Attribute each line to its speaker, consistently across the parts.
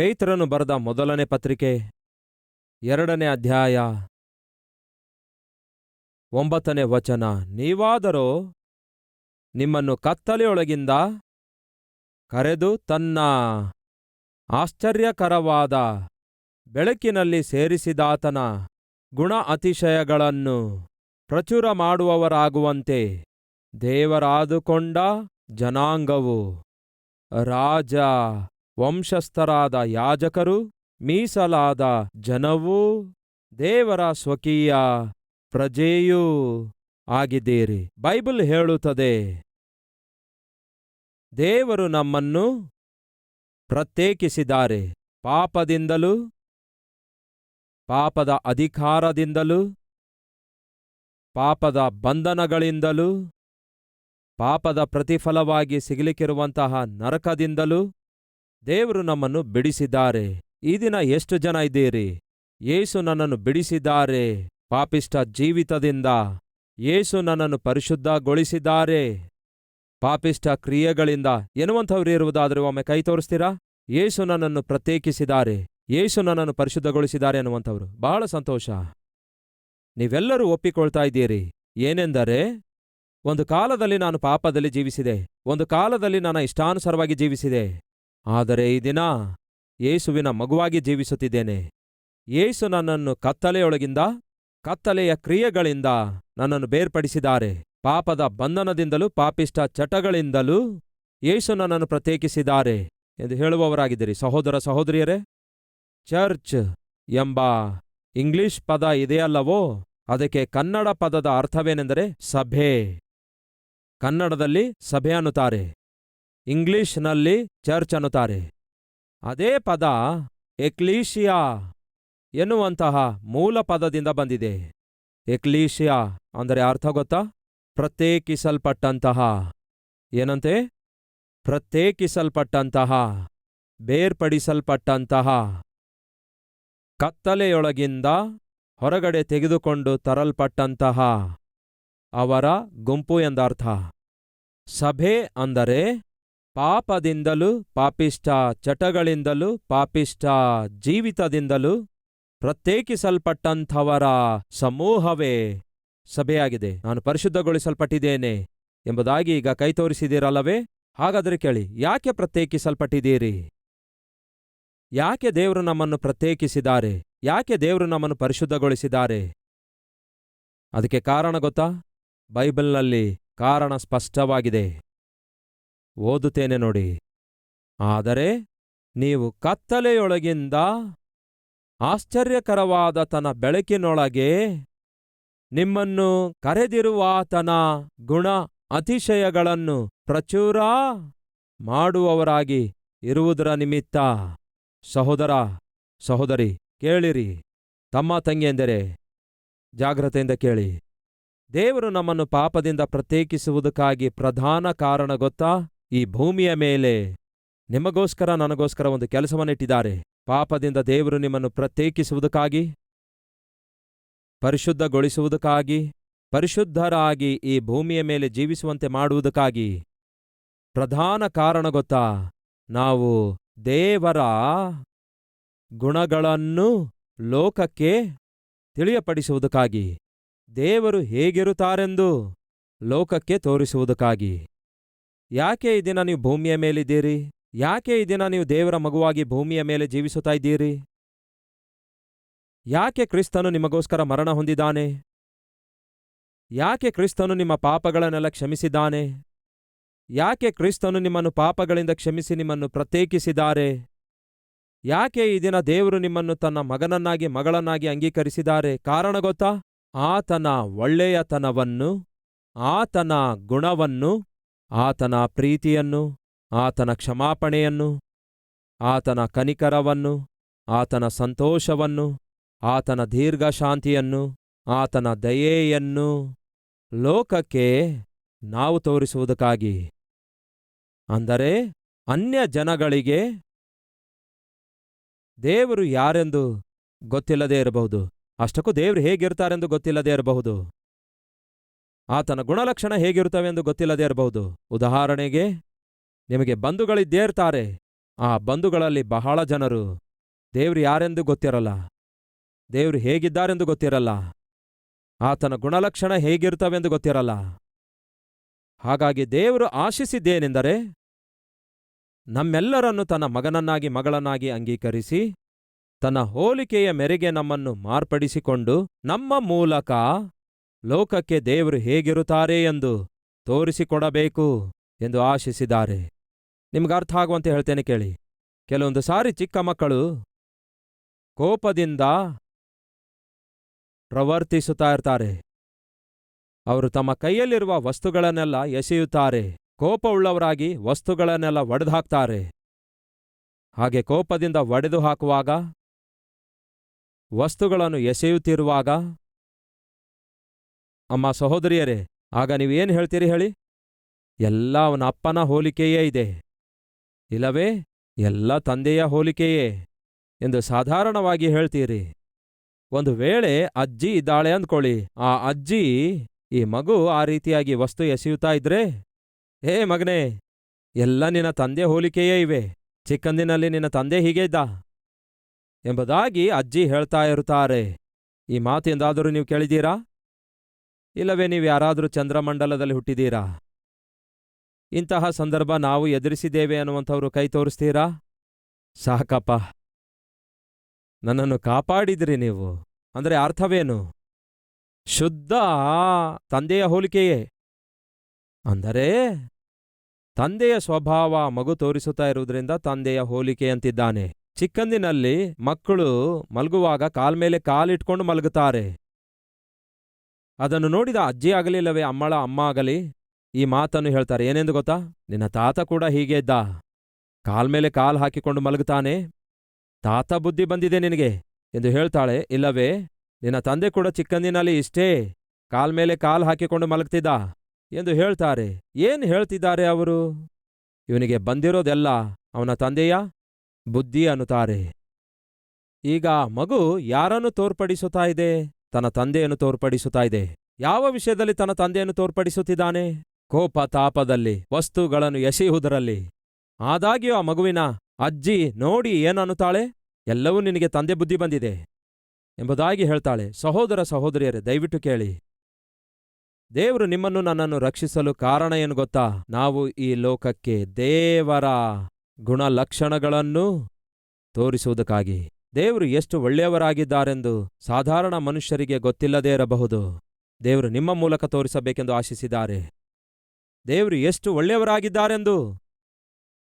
Speaker 1: ಪೇತ್ರನು ಬರೆದ ಮೊದಲನೇ ಪತ್ರಿಕೆ, ಎರಡನೇ ಅಧ್ಯಾಯ, ಒಂಬತ್ತನೇ ವಚನ. ನೀವಾದರೂ ನಿಮ್ಮನ್ನು ಕತ್ತಲೆಯೊಳಗಿಂದ ಕರೆದು ತನ್ನ ಆಶ್ಚರ್ಯಕರವಾದ ಬೆಳಕಿನಲ್ಲಿ ಸೇರಿಸಿದಾತನ ಗುಣ ಅತಿಶಯಗಳನ್ನು ಪ್ರಚುರ ಮಾಡುವವರಾಗುವಂತೆ ದೇವರಾದುಕೊಂಡ ಜನಾಂಗವು ರಾಜ ವಂಶಸ್ಥರಾದ ಯಾಜಕರು, ಮೀಸಲಾದ ಜನವೂ, ದೇವರ ಸ್ವಕೀಯ ಪ್ರಜೆಯೂ ಆಗಿದ್ದೀರಿ. ಬೈಬಲ್ ಹೇಳುತ್ತದೆ, ದೇವರು ನಮ್ಮನ್ನು ಪ್ರತ್ಯೇಕಿಸಿದ್ದಾರೆ. ಪಾಪದಿಂದಲೂ, ಪಾಪದ ಅಧಿಕಾರದಿಂದಲೂ, ಪಾಪದ ಬಂಧನಗಳಿಂದಲೂ, ಪಾಪದ ಪ್ರತಿಫಲವಾಗಿ ಸಿಗಲಿಕ್ಕಿರುವಂತಹ ನರಕದಿಂದಲೂ ದೇವರು ನಮ್ಮನ್ನು ಬಿಡಿಸಿದ್ದಾರೆ. ಈ ದಿನ ಎಷ್ಟು ಜನ ಇದ್ದೀರಿ? ಏಸು ನನ್ನನ್ನು ಬಿಡಿಸಿದ್ದಾರೆ. ಪಾಪಿಷ್ಟ ಜೀವಿತದಿಂದ ಯೇಸು ನನ್ನನ್ನು ಪರಿಶುದ್ಧಗೊಳಿಸಿದ್ದಾರೆ. ಪಾಪಿಷ್ಟ ಕ್ರಿಯೆಗಳಿಂದ ಎನ್ನುವಂಥವ್ರು ಇರುವುದಾದರೂ ಒಮ್ಮೆ ಕೈ ತೋರಿಸ್ತೀರಾ? ಯೇಸು ನನ್ನನ್ನು ಪ್ರತ್ಯೇಕಿಸಿದ್ದಾರೆ. ಏಸು ನನ್ನನ್ನು ಪರಿಶುದ್ಧಗೊಳಿಸಿದ್ದಾರೆ ಎನ್ನುವಂಥವ್ರು. ಬಹಳ ಸಂತೋಷ. ನೀವೆಲ್ಲರೂ ಒಪ್ಪಿಕೊಳ್ತಾ ಇದ್ದೀರಿ. ಏನೆಂದರೆ, ಒಂದು ಕಾಲದಲ್ಲಿ ನಾನು ಪಾಪದಲ್ಲಿ ಜೀವಿಸಿದೆ. ಒಂದು ಕಾಲದಲ್ಲಿ ನನ್ನ ಇಷ್ಟಾನುಸಾರವಾಗಿ ಜೀವಿಸಿದೆ. ಆದರೆ ಈ ದಿನ ಯೇಸುವಿನ ಮಗುವಾಗಿ ಜೀವಿಸುತ್ತಿದ್ದೇನೆ. ಯೇಸು ನನ್ನನ್ನು ಕತ್ತಲೆಯೊಳಗಿಂದ, ಕತ್ತಲೆಯ ಕ್ರಿಯೆಗಳಿಂದ ನನ್ನನ್ನು ಬೇರ್ಪಡಿಸಿದ್ದಾರೆ. ಪಾಪದ ಬಂಧನದಿಂದಲೂ ಪಾಪಿಷ್ಟ ಚಟಗಳಿಂದಲೂ ಯೇಸು ನನ್ನನ್ನು ಪ್ರತ್ಯೇಕಿಸಿದ್ದಾರೆ ಎಂದು ಹೇಳುವವರಾಗಿದ್ದೀರಿ. ಸಹೋದರ ಸಹೋದರಿಯರೇ, ಚರ್ಚ್ ಎಂಬ ಇಂಗ್ಲಿಷ್ ಪದ ಇದೆಯಲ್ಲವೋ ಅದಕ್ಕೆ ಕನ್ನಡ ಪದದ ಅರ್ಥವೇನೆಂದರೆ ಸಭೆ. ಕನ್ನಡದಲ್ಲಿ ಸಭೆ ಅನ್ನುತ್ತಾರೆ. ಇಂಗ್ಲಿಷ್ನಲ್ಲಿ ಚರ್ಚ್ ಅನ್ನುತ್ತಾರೆ. ಅದೇ ಪದ ಎಕ್ಲೀಶಿಯಾ ಎನ್ನುವಂತಹ ಮೂಲ ಪದದಿಂದ ಬಂದಿದೆ. ಎಕ್ಲೀಶಿಯಾ ಅಂದರೆ ಅರ್ಥ ಗೊತ್ತಾ? ಪ್ರತ್ಯೇಕಿಸಲ್ಪಟ್ಟಂತಹ. ಏನಂತೆ? ಪ್ರತ್ಯೇಕಿಸಲ್ಪಟ್ಟಂತಹ, ಬೇರ್ಪಡಿಸಲ್ಪಟ್ಟಂತಹ. ಕತ್ತಲೆಯೊಳಗಿಂದ ಹೊರಗಡೆ ತೆಗೆದುಕೊಂಡು ತರಲ್ಪಟ್ಟಂತಹ ಅವರ ಗುಂಪು ಎಂದರ್ಥ. ಸಭೆ ಅಂದರೆ ಪಾಪದಿಂದಲೂ ಪಾಪಿಷ್ಟ ಚಟಗಳಿಂದಲೂ ಪಾಪಿಷ್ಟ ಜೀವಿತದಿಂದಲೂ ಪ್ರತ್ಯೇಕಿಸಲ್ಪಟ್ಟಂಥವರ ಸಮೂಹವೇ. ಸಭೆಯಾಗಿದೆ. ನಾನು ಪರಿಶುದ್ಧಗೊಳಿಸಲ್ಪಟ್ಟಿದ್ದೇನೆ ಎಂಬುದಾಗಿ ಈಗ ಕೈ ತೋರಿಸಿದ್ದೀರಲ್ಲವೇ? ಹಾಗಾದರೆ ಕೇಳಿ, ಯಾಕೆ ಪ್ರತ್ಯೇಕಿಸಲ್ಪಟ್ಟಿದ್ದೀರಿ? ಯಾಕೆ ದೇವರು ನಮ್ಮನ್ನು ಪ್ರತ್ಯೇಕಿಸಿದ್ದಾರೆ? ಯಾಕೆ ದೇವರು ನಮ್ಮನ್ನು ಪರಿಶುದ್ಧಗೊಳಿಸಿದ್ದಾರೆ? ಅದಕ್ಕೆ ಕಾರಣ ಗೊತ್ತಾ? ಬೈಬಲ್ನಲ್ಲಿ ಕಾರಣ ಸ್ಪಷ್ಟವಾಗಿದೆ. ಓದುತ್ತೇನೆ ನೋಡಿ. ಆದರೆ ನೀವು ಕತ್ತಲೆಯೊಳಗಿಂದ ಆಶ್ಚರ್ಯಕರವಾದ ತನ್ನ ಬೆಳಕಿನೊಳಗೆ ನಿಮ್ಮನ್ನು ಕರೆದಿರುವಾತನ ಗುಣ ಅತಿಶಯಗಳನ್ನು ಪ್ರಚುರ ಮಾಡುವವರಾಗಿ ಇರುವುದರ ನಿಮಿತ್ತ ಸಹೋದರ, ಸಹೋದರಿ, ಕೇಳಿರಿ. ತಮ್ಮ ತಂಗಿಯೆಂದರೆ ಜಾಗ್ರತೆಯಿಂದ ಕೇಳಿ. ದೇವರು ನಮ್ಮನ್ನು ಪಾಪದಿಂದ ಪ್ರತ್ಯೇಕಿಸುವುದಕ್ಕಾಗಿ ಪ್ರಧಾನ ಕಾರಣ ಗೊತ್ತಾ? ಈ ಭೂಮಿಯ ಮೇಲೆ ನಿಮಗೋಸ್ಕರ ನನಗೋಸ್ಕರ ಒಂದು ಕೆಲಸವನ್ನಿಟ್ಟಿದ್ದಾರೆ. ಪಾಪದಿಂದ ದೇವರು ನಿಮ್ಮನ್ನು ಪ್ರತ್ಯೇಕಿಸುವುದಕ್ಕಾಗಿ, ಪರಿಶುದ್ಧಗೊಳಿಸುವುದಕ್ಕಾಗಿ, ಪರಿಶುದ್ಧರಾಗಿ ಈ ಭೂಮಿಯ ಮೇಲೆ ಜೀವಿಸುವಂತೆ ಮಾಡುವುದಕ್ಕಾಗಿ. ಪ್ರಧಾನ ಕಾರಣ ಗೊತ್ತಾ? ನಾವು ದೇವರ ಗುಣಗಳನ್ನು ಲೋಕಕ್ಕೆ ತಿಳಿಯಪಡಿಸುವುದಕ್ಕಾಗಿ. ದೇವರು ಹೇಗಿರುತ್ತಾರೆಂದು ಲೋಕಕ್ಕೆ ತೋರಿಸುವುದಕ್ಕಾಗಿ. ಯಾಕೆ ಈ ದಿನ ನೀವು ಭೂಮಿಯ ಮೇಲಿದ್ದೀರಿ? ಯಾಕೆ ಈ ದಿನ ನೀವು ದೇವರ ಮಗುವಾಗಿ ಭೂಮಿಯ ಮೇಲೆ ಜೀವಿಸುತ್ತಾ ಇದ್ದೀರಿ? ಯಾಕೆ ಕ್ರಿಸ್ತನು ನಿಮಗೋಸ್ಕರ ಮರಣ ಹೊಂದಿದ್ದಾನೆ? ಯಾಕೆ ಕ್ರಿಸ್ತನು ನಿಮ್ಮ ಪಾಪಗಳನ್ನೆಲ್ಲ ಕ್ಷಮಿಸಿದ್ದಾನೆ? ಯಾಕೆ ಕ್ರಿಸ್ತನು ನಿಮ್ಮನ್ನು ಪಾಪಗಳಿಂದ ಕ್ಷಮಿಸಿ ನಿಮ್ಮನ್ನು ಪ್ರತ್ಯೇಕಿಸಿದ್ದಾರೆ? ಯಾಕೆ ಈ ದಿನ ದೇವರು ನಿಮ್ಮನ್ನು ತನ್ನ ಮಗನನ್ನಾಗಿ, ಮಗಳನ್ನಾಗಿ ಅಂಗೀಕರಿಸಿದ್ದಾರೆ? ಕಾರಣ ಗೊತ್ತಾ? ಆತನ ಒಳ್ಳೆಯತನವನ್ನು, ಆತನ ಗುಣವನ್ನು ಆತನ ಪ್ರೀತಿಯನ್ನು, ಆತನ ಕ್ಷಮಾಪಣೆಯನ್ನು, ಆತನ ಕನಿಕರವನ್ನು, ಆತನ ಸಂತೋಷವನ್ನು, ಆತನ ದೀರ್ಘಶಾಂತಿಯನ್ನು, ಆತನ ದಯೆಯನ್ನು ಲೋಕಕ್ಕೆ ನಾವು ತೋರಿಸುವುದಕ್ಕಾಗಿ. ಅಂದರೆ ಅನ್ಯ ಜನಗಳಿಗೆ ದೇವರು ಯಾರೆಂದು ಗೊತ್ತಿಲ್ಲದೇ ಇರಬಹುದು. ಅಷ್ಟಕ್ಕೂ ದೇವರು ಹೇಗಿರ್ತಾರೆಂದು ಗೊತ್ತಿಲ್ಲದೇ ಇರಬಹುದು. ಆತನ ಗುಣಲಕ್ಷಣ ಹೇಗಿರುತ್ತವೆಂದು ಗೊತ್ತಿಲ್ಲದೇ ಇರಬಹುದು. ಉದಾಹರಣೆಗೆ, ನಿಮಗೆ ಬಂಧುಗಳಿದ್ದೇ ಇರ್ತಾರೆ ಆ ಬಂಧುಗಳಲ್ಲಿ ಬಹಳ ಜನರು. ದೇವ್ರು ಯಾರೆಂದು ಗೊತ್ತಿರಲ್ಲ. ದೇವ್ರು ಹೇಗಿದ್ದಾರೆಂದು ಗೊತ್ತಿರಲ್ಲ. ಆತನ ಗುಣಲಕ್ಷಣ ಹೇಗಿರ್ತವೆಂದು ಗೊತ್ತಿರಲ್ಲ. ಹಾಗಾಗಿ ದೇವರು ಆಶಿಸಿದ್ದೇನೆಂದರೆ, ನಮ್ಮೆಲ್ಲರನ್ನು ತನ್ನ ಮಗನನ್ನಾಗಿ ಮಗಳನ್ನಾಗಿ ಅಂಗೀಕರಿಸಿ, ತನ್ನ ಹೋಲಿಕೆಯ ಮೇರೆಗೆ ನಮ್ಮನ್ನು ಮಾರ್ಪಡಿಸಿಕೊಂಡು ನಮ್ಮ ಮೂಲಕ ಲೋಕಕ್ಕೆ ದೇವರು ಹೇಗಿರುತ್ತಾರೆ ಎಂದು ತೋರಿಸಿಕೊಡಬೇಕು ಎಂದು ಆಶಿಸಿದ್ದಾರೆ. ನಿಮ್ಗೆ ಅರ್ಥ ಆಗುವಂತೆ ಹೇಳ್ತೇನೆ ಕೇಳಿ. ಕೆಲವೊಂದು ಸಾರಿ ಚಿಕ್ಕ ಮಕ್ಕಳು ಕೋಪದಿಂದ ಪ್ರವರ್ತಿಸುತ್ತಾ ಇರ್ತಾರೆ. ಅವರು ತಮ್ಮ ಕೈಯಲ್ಲಿರುವ ವಸ್ತುಗಳನ್ನೆಲ್ಲ ಎಸೆಯುತ್ತಾರೆ. ಕೋಪವುಳ್ಳವರಾಗಿ ವಸ್ತುಗಳನ್ನೆಲ್ಲ ಒಡೆದುಹಾಕ್ತಾರೆ. ಹಾಗೆ ಕೋಪದಿಂದ ಒಡೆದು ಹಾಕುವಾಗ ವಸ್ತುಗಳನ್ನು ಎಸೆಯುತ್ತಿರುವಾಗ ಅಮ್ಮ ಸಹೋದರಿಯರೇ, ಆಗ ನೀವೇನು ಹೇಳ್ತೀರಿ ಹೇಳಿ? ಎಲ್ಲ ಅವನ ಅಪ್ಪನ ಹೋಲಿಕೆಯೇ ಇದೆ. ಇಲ್ಲವೇ, ಎಲ್ಲ ತಂದೆಯ ಹೋಲಿಕೆಯೇ ಎಂದು ಸಾಧಾರಣವಾಗಿ ಹೇಳ್ತೀರಿ. ಒಂದು ವೇಳೆ ಅಜ್ಜಿ ಇದ್ದಾಳೆ ಅಂದ್ಕೊಳ್ಳಿ. ಆ ಅಜ್ಜಿ, ಈ ಮಗು ಆ ರೀತಿಯಾಗಿ ವಸ್ತು ಎಸೆಯುತ್ತಾ ಇದ್ರೆ, ಹೇ ಮಗನೇ, ಎಲ್ಲ ನಿನ್ನ ತಂದೆ ಹೋಲಿಕೆಯೇ ಇವೆ. ಚಿಕ್ಕಂದಿನಲ್ಲಿ ನಿನ್ನ ತಂದೆ ಹೀಗೆ ಇದ್ದ ಎಂಬುದಾಗಿ ಅಜ್ಜಿ ಹೇಳ್ತಾ ಇರುತ್ತಾರೆ. ಈ ಮಾತು ಎಂದಾದರೂ ನೀವು ಕೇಳಿದೀರಾ ಇಲ್ಲವೇ ನೀವು ಯಾರಾದರೂ ಚಂದ್ರಮಂಡಲದಲ್ಲಿ ಹುಟ್ಟಿದೀರಾ ಇಂತಹ ಸಂದರ್ಭ ನಾವು ಎದುರಿಸಿದ್ದೇವೆ ಅನ್ನುವಂಥವ್ರು ಕೈ ತೋರಿಸ್ತೀರಾ? ಸಾಕಪ್ಪ. ನನ್ನನ್ನು ಕಾಪಾಡಿದ್ರಿ ನೀವು. ಅಂದರೆ ಅರ್ಥವೇನು? ಶುದ್ಧ ತಂದೆಯ ಹೋಲಿಕೆಯೇ? ಅಂದರೆ ತಂದೆಯ ಸ್ವಭಾವ ಮಗು ತೋರಿಸುತ್ತಾ ಇರುವುದರಿಂದ ತಂದೆಯ ಹೋಲಿಕೆಯಂತಿದ್ದಾನೆ ಚಿಕ್ಕಂದಿನಲ್ಲಿ ಮಕ್ಕಳು ಮಲಗುವಾಗ ಕಾಲ್ಮೇಲೆ ಕಾಲಿಟ್ಕೊಂಡು ಮಲಗುತ್ತಾರೆ. ಅದನ್ನು ನೋಡಿದ ಅಜ್ಜಿ ಆಗಲಿಲ್ಲವೇ ಅಮ್ಮಳ ಅಮ್ಮ ಆಗಲಿ, ಈ ಮಾತನ್ನು ಹೇಳ್ತಾರೆ. ಏನೆಂದು ಗೊತ್ತಾ? ನಿನ್ನ ತಾತ ಕೂಡ ಹೀಗೆ ಇದ್ದ. ಕಾಲ್ಮೇಲೆ ಕಾಲ್ ಹಾಕಿಕೊಂಡು ಮಲಗುತ್ತಾನೆ. ತಾತ ಬುದ್ಧಿ ಬಂದಿದೆ ನಿನಗೆ ಎಂದು ಹೇಳ್ತಾಳೆ. ಇಲ್ಲವೇ, ನಿನ್ನ ತಂದೆ ಕೂಡ ಚಿಕ್ಕಂದಿನಲ್ಲಿ ಇಷ್ಟೇ. ಕಾಲ್ಮೇಲೆ ಕಾಲ್ ಹಾಕಿಕೊಂಡು ಮಲಗ್ತಿದ್ದ ಎಂದು ಹೇಳ್ತಾರೆ. ಏನ್ ಹೇಳ್ತಿದ್ದಾರೆ ಅವರು? ಇವನಿಗೆ ಬಂದಿರೋದೆಲ್ಲ ಅವನ ತಂದೆಯ ಬುದ್ಧಿ ಅನ್ನುತ್ತಾರೆ. ಈಗ ಮಗು ಯಾರನ್ನು ತೋರ್ಪಡಿಸುತ್ತಾ ಇದೆ? ತನ್ನ ತಂದೆಯನ್ನು ತೋರ್ಪಡಿಸುತ್ತಾ ಇದೆ. ಯಾವ ವಿಷಯದಲ್ಲಿ ತನ್ನ ತಂದೆಯನ್ನು ತೋರ್ಪಡಿಸುತ್ತಿದ್ದಾನೆ? ಕೋಪ ತಾಪದಲ್ಲಿ, ವಸ್ತುಗಳನ್ನು ಎಸೆಯುವುದರಲ್ಲಿ. ಆದಾಗ್ಯೂ ಆ ಮಗುವಿನ ಅಜ್ಜಿ ನೋಡಿ ಏನನ್ನುತ್ತಾಳೆ? ಎಲ್ಲವೂ ನಿನಗೆ ತಂದೆ ಬುದ್ಧಿ ಬಂದಿದೆ ಎಂಬುದಾಗಿ ಹೇಳ್ತಾಳೆ. ಸಹೋದರ ಸಹೋದರಿಯರೇ, ದಯವಿಟ್ಟು ಕೇಳಿ. ದೇವರು ನಿಮ್ಮನ್ನು ನನ್ನನ್ನು ರಕ್ಷಿಸಲು ಕಾರಣ ಏನು ಗೊತ್ತಾ? ನಾವು ಈ ಲೋಕಕ್ಕೆ ದೇವರ ಗುಣಲಕ್ಷಣಗಳನ್ನು ತೋರಿಸುವುದಕ್ಕಾಗಿ. ದೇವರು ಎಷ್ಟು ಒಳ್ಳೆಯವರಾಗಿದ್ದಾರೆಂದು ಸಾಧಾರಣ ಮನುಷ್ಯರಿಗೆ ಗೊತ್ತಿಲ್ಲದೇ ಇರಬಹುದು. ದೇವರು ನಿಮ್ಮ ಮೂಲಕ ತೋರಿಸಬೇಕೆಂದು ಆಶಿಸಿದ್ದಾರೆ. ದೇವರು ಎಷ್ಟು ಒಳ್ಳೆಯವರಾಗಿದ್ದಾರೆಂದು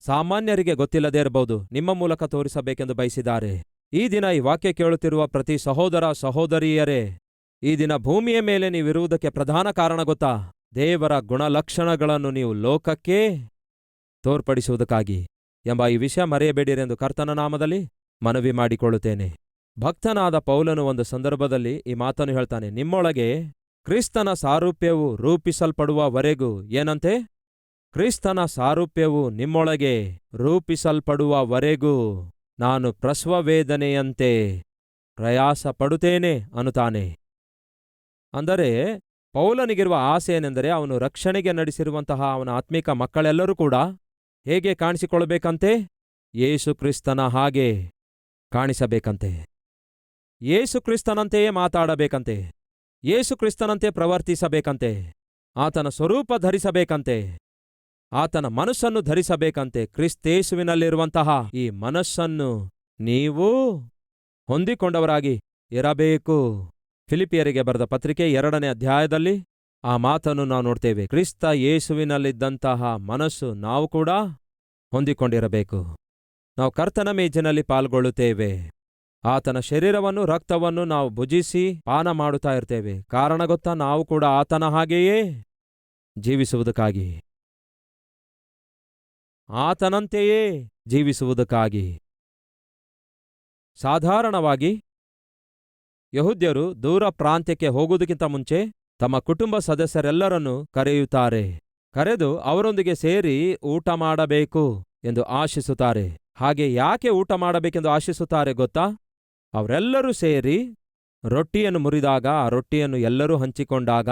Speaker 1: ಸಾಮಾನ್ಯರಿಗೆ ಗೊತ್ತಿಲ್ಲದೇ ಇರಬಹುದು. ನಿಮ್ಮ ಮೂಲಕ ತೋರಿಸಬೇಕೆಂದು ಬಯಸಿದ್ದಾರೆ. ಈ ದಿನ ಈ ವಾಕ್ಯ ಕೇಳುತ್ತಿರುವ ಪ್ರತಿ ಸಹೋದರ ಸಹೋದರಿಯರೇ, ಈ ದಿನ ಭೂಮಿಯ ಮೇಲೆ ನೀವಿರುವುದಕ್ಕೆ ಪ್ರಧಾನ ಕಾರಣ ಗೊತ್ತಾ? ದೇವರ ಗುಣಲಕ್ಷಣಗಳನ್ನು ನೀವು ಲೋಕಕ್ಕೆ ತೋರ್ಪಡಿಸುವುದಕ್ಕಾಗಿ ಎಂಬ ಈ ವಿಷಯ ಮರೆಯಬೇಡಿರೆಂದು ಕರ್ತನ ನಾಮದಲ್ಲಿ ಮನವಿ ಮಾಡಿಕೊಳ್ಳುತ್ತೇನೆ. ಭಕ್ತನಾದ ಪೌಲನು ಒಂದು ಸಂದರ್ಭದಲ್ಲಿ ಈ ಮಾತನ್ನು ಹೇಳ್ತಾನೆ, ನಿಮ್ಮೊಳಗೆ ಕ್ರಿಸ್ತನ ಸಾರೂಪ್ಯವು ರೂಪಿಸಲ್ಪಡುವವರೆಗೂ ಏನಂತೆ? ಕ್ರಿಸ್ತನ ಸಾರೂಪ್ಯವು ನಿಮ್ಮೊಳಗೆ ರೂಪಿಸಲ್ಪಡುವವರೆಗೂ ನಾನು ಪ್ರಸ್ವವೇದನೆಯಂತೆ ಪ್ರಯಾಸ ಪಡುತ್ತೇನೆ ಅನ್ನುತ್ತಾನೆ. ಅಂದರೆ ಪೌಲನಿಗಿರುವ ಆಸೆ ಏನೆಂದರೆ ಅವನು ರಕ್ಷಣೆಗೆ ನಡೆಸಿರುವಂತಹ ಅವನ ಆತ್ಮಿಕ ಮಕ್ಕಳೆಲ್ಲರೂ ಕೂಡ ಹೇಗೆ ಕಾಣಿಸಿಕೊಳ್ಳಬೇಕಂತೆ ಯೇಸು ಕ್ರಿಸ್ತನ ಹಾಗೆ. ಕಾಣಿಸಬೇಕಂತೆ. ಯೇಸು ಕ್ರಿಸ್ತನಂತೆಯೇ ಮಾತಾಡಬೇಕಂತೆ. ಯೇಸು ಕ್ರಿಸ್ತನಂತೆ ಪ್ರವರ್ತಿಸಬೇಕಂತೆ. ಆತನ ಸ್ವರೂಪ ಧರಿಸಬೇಕಂತೆ. ಆತನ ಮನಸ್ಸನ್ನು ಧರಿಸಬೇಕಂತೆ ಕ್ರಿಸ್ತೇಸುವಿನಲ್ಲಿರುವಂತಹ ಈ ಮನಸ್ಸನ್ನು ನೀವು ಹೊಂದಿಕೊಂಡವರಾಗಿ ಇರಬೇಕು. ಫಿಲಿಪಿಯರಿಗೆ ಬರೆದ ಪತ್ರಿಕೆ ಎರಡನೇ ಅಧ್ಯಾಯದಲ್ಲಿ ಆ ಮಾತನ್ನು ನಾವು ನೋಡ್ತೇವೆ. ಕ್ರಿಸ್ತ ಯೇಸುವಿನಲ್ಲಿದ್ದಂತಹ ಮನಸ್ಸು ನಾವು ಕೂಡ ಹೊಂದಿಕೊಂಡಿರಬೇಕು. ನಾವು ಕರ್ತನ ಮೇಜಿನಲ್ಲಿ ಪಾಲ್ಗೊಳ್ಳುತ್ತೇವೆ. ಆತನ ಶರೀರವನ್ನು, ರಕ್ತವನ್ನು ನಾವು ಭುಜಿಸಿ ಪಾನ ಮಾಡುತ್ತಾ ಇರ್ತೇವೆ. ಕಾರಣ ಗೊತ್ತಾ, ನಾವು ಕೂಡ ಆತನ ಹಾಗೆಯೇ ಜೀವಿಸುವುದಕ್ಕಾಗಿ. ಆತನಂತೆಯೇ ಜೀವಿಸುವುದಕ್ಕಾಗಿ. ಸಾಧಾರಣವಾಗಿ, ಯಹುದ್ಯರು ದೂರ ಪ್ರಾಂತ್ಯಕ್ಕೆ ಹೋಗುವುದಕ್ಕಿಂತ ಮುಂಚೆ ತಮ್ಮ ಕುಟುಂಬ ಸದಸ್ಯರೆಲ್ಲರನ್ನೂ ಕರೆಯುತ್ತಾರೆ. ಕರೆದು ಅವರೊಂದಿಗೆ ಸೇರಿ ಊಟ ಮಾಡಬೇಕು ಎಂದು ಆಶಿಸುತ್ತಾರೆ. ಹಾಗೆ ಯಾಕೆ ಊಟ ಮಾಡಬೇಕೆಂದು ಆಶಿಸುತ್ತಾರೆ ಗೊತ್ತಾ? ಅವರೆಲ್ಲರೂ ಸೇರಿ ರೊಟ್ಟಿಯನ್ನು ಮುರಿದಾಗ ಆ ರೊಟ್ಟಿಯನ್ನು ಎಲ್ಲರೂ ಹಂಚಿಕೊಂಡಾಗ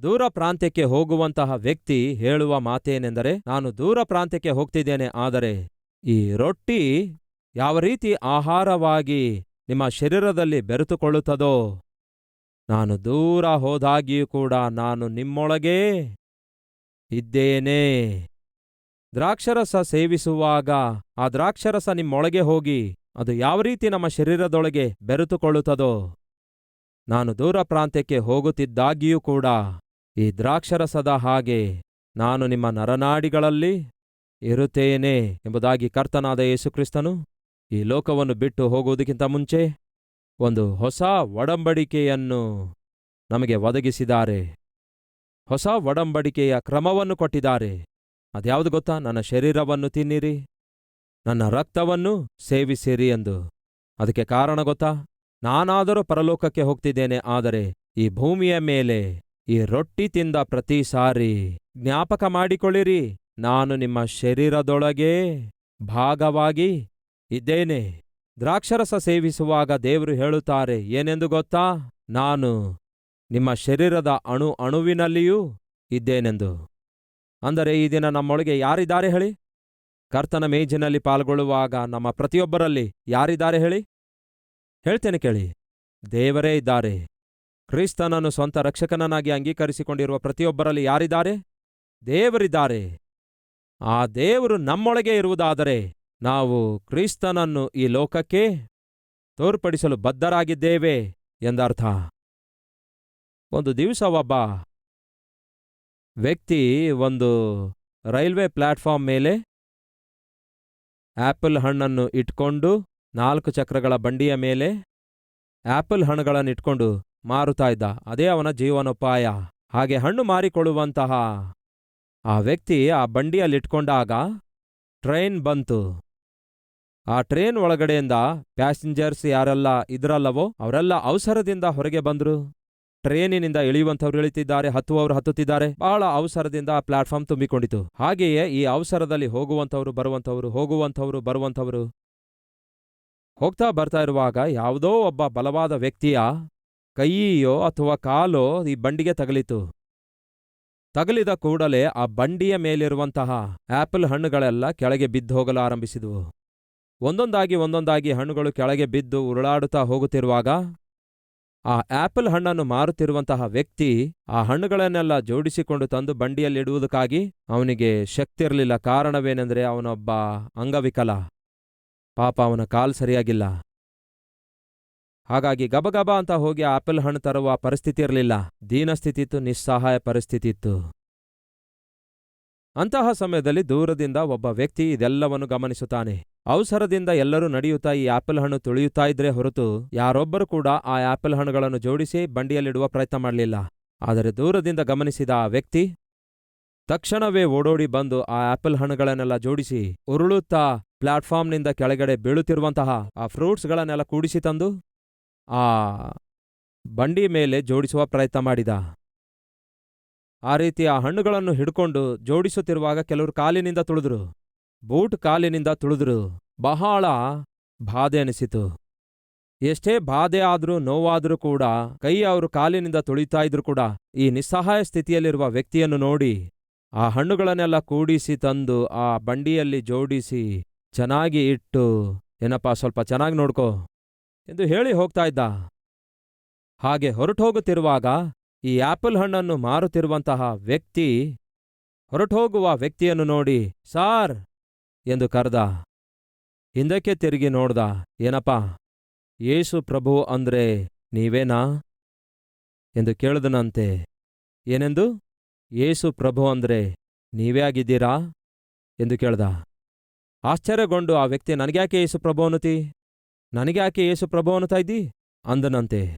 Speaker 1: ದೂರ ಪ್ರಾಂತ್ಯಕ್ಕೆ ಹೋಗುವಂತಹ ವ್ಯಕ್ತಿ ಹೇಳುವ ಮಾತೇನೆಂದರೆ, ನಾನು ದೂರ ಪ್ರಾಂತ್ಯಕ್ಕೆ ಹೋಗ್ತಿದ್ದೇನೆ, ಆದರೆ ಈ ರೊಟ್ಟಿ ಯಾವ ರೀತಿ ಆಹಾರವಾಗಿ ನಿಮ್ಮ ಶರೀರದಲ್ಲಿ ಬೆರೆತುಕೊಳ್ಳುತ್ತದೋ, ನಾನು ದೂರ ಹೋದಾಗಿಯೂ ಕೂಡ ನಾನು ನಿಮ್ಮೊಳಗೇ ಇದ್ದೇನೆ. ದ್ರಾಕ್ಷರಸ ಸೇವಿಸುವಾಗ ಆ ದ್ರಾಕ್ಷರಸ ನಿಮ್ಮೊಳಗೆ ಹೋಗಿ ಅದು ಯಾವ ರೀತಿ ನಮ್ಮ ಶರೀರದೊಳಗೆ ಬೆರೆತುಕೊಳ್ಳುತ್ತದೋ. ನಾನು ದೂರ ಪ್ರಾಂತ್ಯಕ್ಕೆ ಹೋಗುತ್ತಿದ್ದಾಗಿಯೂ ಕೂಡ ಈ ದ್ರಾಕ್ಷರಸದ ಹಾಗೆ ನಾನು ನಿಮ್ಮ ನರನಾಡಿಗಳಲ್ಲಿ ಇರುತ್ತೇನೆ ಎಂಬುದಾಗಿ ಕರ್ತನಾದ ಯೇಸುಕ್ರಿಸ್ತನು ಈ ಲೋಕವನ್ನು ಬಿಟ್ಟು ಹೋಗುವುದಕ್ಕಿಂತ ಮುಂಚೆ ಒಂದು ಹೊಸ ಒಡಂಬಡಿಕೆಯನ್ನು ನಮಗೆ ಒದಗಿಸಿದ್ದಾರೆ. ಹೊಸ ಒಡಂಬಡಿಕೆಯ ಕ್ರಮವನ್ನು ಕೊಟ್ಟಿದ್ದಾರೆ. ಅದ್ಯಾವುದು ಗೊತ್ತಾ? ನನ್ನ ಶರೀರವನ್ನು ತಿನ್ನಿರಿ, ನನ್ನ ರಕ್ತವನ್ನು ಸೇವಿಸಿರಿ ಎಂದು. ಅದಕ್ಕೆ ಕಾರಣ ಗೊತ್ತಾ? ನಾನಾದರೂ ಪರಲೋಕಕ್ಕೆ ಹೋಗ್ತಿದ್ದೇನೆ, ಆದರೆ ಈ ಭೂಮಿಯ ಮೇಲೆ ಈ ರೊಟ್ಟಿ ತಿಂದ ಪ್ರತಿ ಸಾರಿ ಜ್ಞಾಪಕ ಮಾಡಿಕೊಳ್ಳಿರಿ, ನಾನು ನಿಮ್ಮ ಶರೀರದೊಳಗೇ ಭಾಗವಾಗಿ ಇದ್ದೇನೆ. ದ್ರಾಕ್ಷರಸ ಸೇವಿಸುವಾಗ ದೇವರು ಹೇಳುತ್ತಾರೆ, ಏನೆಂದು ಗೊತ್ತಾ? ನಾನು ನಿಮ್ಮ ಶರೀರದ ಅಣು ಅಣುವಿನಲ್ಲಿಯೂ ಇದ್ದೇನೆಂದು. ಅಂದರೆ ಈ ದಿನ ನಮ್ಮೊಳಗೆ ಯಾರಿದ್ದಾರೆ ಹೇಳಿ? ಕರ್ತನ ಮೇಜಿನಲ್ಲಿ ಪಾಲ್ಗೊಳ್ಳುವಾಗ ನಮ್ಮ ಪ್ರತಿಯೊಬ್ಬರಲ್ಲಿ ಯಾರಿದ್ದಾರೆ ಹೇಳಿ? ಹೇಳ್ತೇನೆ ಕೇಳಿ. ದೇವರೇ ಇದ್ದಾರೆ. ಕ್ರಿಸ್ತನನ್ನು ಸ್ವಂತ ರಕ್ಷಕನನ್ನಾಗಿ ಅಂಗೀಕರಿಸಿಕೊಂಡಿರುವ ಪ್ರತಿಯೊಬ್ಬರಲ್ಲಿ ಯಾರಿದ್ದಾರೆ? ದೇವರಿದ್ದಾರೆ. ಆ ದೇವರು ನಮ್ಮೊಳಗೆ ಇರುವುದಾದರೆ ನಾವು ಕ್ರಿಸ್ತನನ್ನು ಈ ಲೋಕಕ್ಕೆ ತೋರ್ಪಡಿಸಲು ಬದ್ಧರಾಗಿದ್ದೇವೆ ಎಂದರ್ಥ. ಒಂದು ದಿವಸ ಒಬ್ಬ ವ್ಯಕ್ತಿ ಒಂದು ರೈಲ್ವೆ ಪ್ಲಾಟ್ಫಾರ್ಮ್ ಮೇಲೆ ಆಪಲ್ ಹಣ್ಣನ್ನು ಇಟ್ಕೊಂಡು ನಾಲ್ಕು ಚಕ್ರಗಳ ಬಂಡಿಯ ಮೇಲೆ ಆಪಲ್ ಹಣ್ಣುಗಳನ್ನು ಇಟ್ಕೊಂಡು ಮಾರುತ್ತಾ ಇದ್ದ. ಅದೇ ಅವನ ಜೀವನೋಪಾಯ. ಹಾಗೆ ಹಣ್ಣು ಮಾರಿಕೊಳ್ಳುವಂತಹ ಆ ವ್ಯಕ್ತಿ ಆ ಬಂಡಿಯಲ್ಲಿಟ್ಕೊಂಡಾಗ ಟ್ರೈನ್ ಬಂತು. ಆ ಟ್ರೈನ್ ಒಳಗಡೆಯಿಂದ ಪ್ಯಾಸೆಂಜರ್ಸ್ ಯಾರೆಲ್ಲ ಇದ್ರಲ್ಲವೋ ಅವರೆಲ್ಲ ಅವಸರದಿಂದ ಹೊರಗೆ ಬಂದ್ರು. ಟ್ರೇನಿನಿಂದ ಇಳಿಯುವಂತವ್ರು ಇಳಿತಿದ್ದಾರೆ, ಹತ್ತುವವರು ಹತ್ತುತ್ತಿದ್ದಾರೆ. ಬಹಳ ಅವಸರದಿಂದ ಆ ಪ್ಲಾಟ್ಫಾರ್ಮ್ ತುಂಬಿಕೊಂಡಿತು. ಹಾಗೆಯೇ ಈ ಅವಸರದಲ್ಲಿ ಹೋಗುವಂಥವ್ರು ಬರುವಂಥವ್ರು ಹೋಗುವಂಥವ್ರು ಬರುವಂಥವ್ರು ಹೋಗ್ತಾ ಬರ್ತಾ ಇರುವಾಗ ಯಾವುದೋ ಒಬ್ಬ ಬಲವಾದ ವ್ಯಕ್ತಿಯ ಕೈಯೋ ಅಥವಾ ಕಾಲೋ ಈ ಬಂಡಿಗೆ ತಗಲಿತು. ತಗಲಿದ ಕೂಡಲೇ ಆ ಬಂಡಿಯ ಮೇಲಿರುವಂತಹ ಆಪಲ್ ಹಣ್ಣುಗಳೆಲ್ಲ ಕೆಳಗೆ ಬಿದ್ದು ಹೋಗಲು ಆರಂಭಿಸಿದವು. ಒಂದೊಂದಾಗಿ ಒಂದೊಂದಾಗಿ ಹಣ್ಣುಗಳು ಕೆಳಗೆ ಬಿದ್ದು ಉರುಳಾಡುತ್ತಾ ಹೋಗುತ್ತಿರುವಾಗ ಆ ಆಪಲ್ ಹಣ್ಣನ್ನು ಮಾರುತ್ತಿರುವಂತಹ ವ್ಯಕ್ತಿ ಆ ಹಣ್ಣುಗಳನ್ನೆಲ್ಲ ಜೋಡಿಸಿಕೊಂಡು ತಂದು ಬಂಡಿಯಲ್ಲಿಡುವುದಕ್ಕಾಗಿ ಅವನಿಗೆ ಶಕ್ತಿ ಇರಲಿಲ್ಲ ಕಾರಣವೇನೆಂದರೆ ಅವನೊಬ್ಬ ಅಂಗವಿಕಲ. ಪಾಪ ಅವನ ಕಾಲ್ ಸರಿಯಾಗಿಲ್ಲ. ಹಾಗಾಗಿ ಗಬಗಬ ಅಂತ ಹೋಗಿ ಆಪಲ್ ಹಣ್ಣು ತರುವ ಪರಿಸ್ಥಿತಿ ಇರಲಿಲ್ಲ. ದೀನಸ್ಥಿತಿತ್ತು, ನಿಸ್ಸಹಾಯ ಪರಿಸ್ಥಿತಿ ಇತ್ತು ಅಂತಹ ಸಮಯದಲ್ಲಿ ದೂರದಿಂದ ಒಬ್ಬ ವ್ಯಕ್ತಿ ಇದೆಲ್ಲವನ್ನು ಗಮನಿಸುತ್ತಾನೆ. ಅವಸರದಿಂದ ಎಲ್ಲರೂ ನಡೆಯುತ್ತಾ ಈ ಆಪಲ್ ಹಣ್ಣು ತುಳಿಯುತ್ತಾ ಇದ್ರೆ ಹೊರತು ಯಾರೊಬ್ಬರು ಕೂಡ ಆ ಆಪಲ್ ಹಣ್ಣುಗಳನ್ನು ಜೋಡಿಸಿ ಬಂಡಿಯಲ್ಲಿಡುವ ಪ್ರಯತ್ನ ಮಾಡಲಿಲ್ಲ. ಆದರೆ ದೂರದಿಂದ ಗಮನಿಸಿದ ಆ ವ್ಯಕ್ತಿ ತಕ್ಷಣವೇ ಓಡೋಡಿ ಬಂದು ಆ ಆಪಲ್ ಹಣ್ಣುಗಳನ್ನೆಲ್ಲ ಜೋಡಿಸಿ ಉರುಳುತ್ತಾ ಪ್ಲಾಟ್ಫಾರ್ಮ್ನಿಂದ ಕೆಳಗಡೆ ಬೀಳುತ್ತಿರುವಂತಹ ಆ ಫ್ರೂಟ್ಸ್ಗಳನ್ನೆಲ್ಲ ಕೂಡಿಸಿ ತಂದು ಆ ಬಂಡಿ ಮೇಲೆ ಜೋಡಿಸುವ ಪ್ರಯತ್ನ ಮಾಡಿದ. ಆ ರೀತಿ ಆ ಹಣ್ಣುಗಳನ್ನು ಹಿಡ್ಕೊಂಡು ಜೋಡಿಸುತ್ತಿರುವಾಗ ಕೆಲವರು ಕಾಲಿನಿಂದ ತುಳಿದ್ರು. ಬೂಟ್ ಕಾಲಿನಿಂದ ತುಳಿದ್ರು. ಬಹಳ ಬಾಧೆ ಅನಿಸಿತು. ಎಷ್ಟೇ ಬಾಧೆ ಆದ್ರೂ, ನೋವಾದ್ರೂ ಕೂಡ, ಕೈ ಅವರು ಕಾಲಿನಿಂದ ತುಳಿತಾ ಇದ್ರು ಕೂಡ, ಈ ನಿಸ್ಸಹಾಯ ಸ್ಥಿತಿಯಲ್ಲಿರುವ ವ್ಯಕ್ತಿಯನ್ನು ನೋಡಿ, ಆ ಹಣ್ಣುಗಳನ್ನೆಲ್ಲ ಕೂಡಿಸಿ ತಂದು, ಆ ಬಂಡಿಯಲ್ಲಿ ಜೋಡಿಸಿ, ಚೆನ್ನಾಗಿ ಇಟ್ಟು, ಏನಪ್ಪ, ಸ್ವಲ್ಪ ಚೆನ್ನಾಗಿ ನೋಡ್ಕೋ, ಎಂದು ಹೇಳಿ ಹೋಗ್ತಾ ಇದ್ದ. ಹಾಗೆ ಹೊರಟೋಗುತ್ತಿರುವಾಗ, ಈ ಆಪಲ್ ಹಣ್ಣನ್ನು ಮಾರುತ್ತಿರುವಂತಹ ವ್ಯಕ್ತಿ, ಹೊರಟೋಗುವ ವ್ಯಕ್ತಿಯನ್ನು ನೋಡಿ, ಸಾರ್ ಎಂದು ಕರೆದ. ಹಿಂದಕ್ಕೆ ತಿರುಗಿ ನೋಡ್ದ, ಏನಪ್ಪ ಯೇಸು ಪ್ರಭು ಅಂದ್ರೆ ನೀವೇನಾ? ಎಂದು ಕೇಳಿದನಂತೆ, ಏನೆಂದು? ಯೇಸು ಪ್ರಭು ಅಂದ್ರೆ ನೀವೇ ಆಗಿದ್ದೀರಾ? ಎಂದು ಕೇಳ್ದ. ಆಶ್ಚರ್ಯಗೊಂಡು ಆ ವ್ಯಕ್ತಿ, ನನಗ್ಯಾಕೆ ಯೇಸು ಪ್ರಭು ಅನ್ನುತ್ತಿ? ನನಗ್ಯಾಕೆ ಯೇಸು ಪ್ರಭು ಅನ್ನುತ್ತಾ ಇದ್ದಿ? ಅಂದನಂತೆ.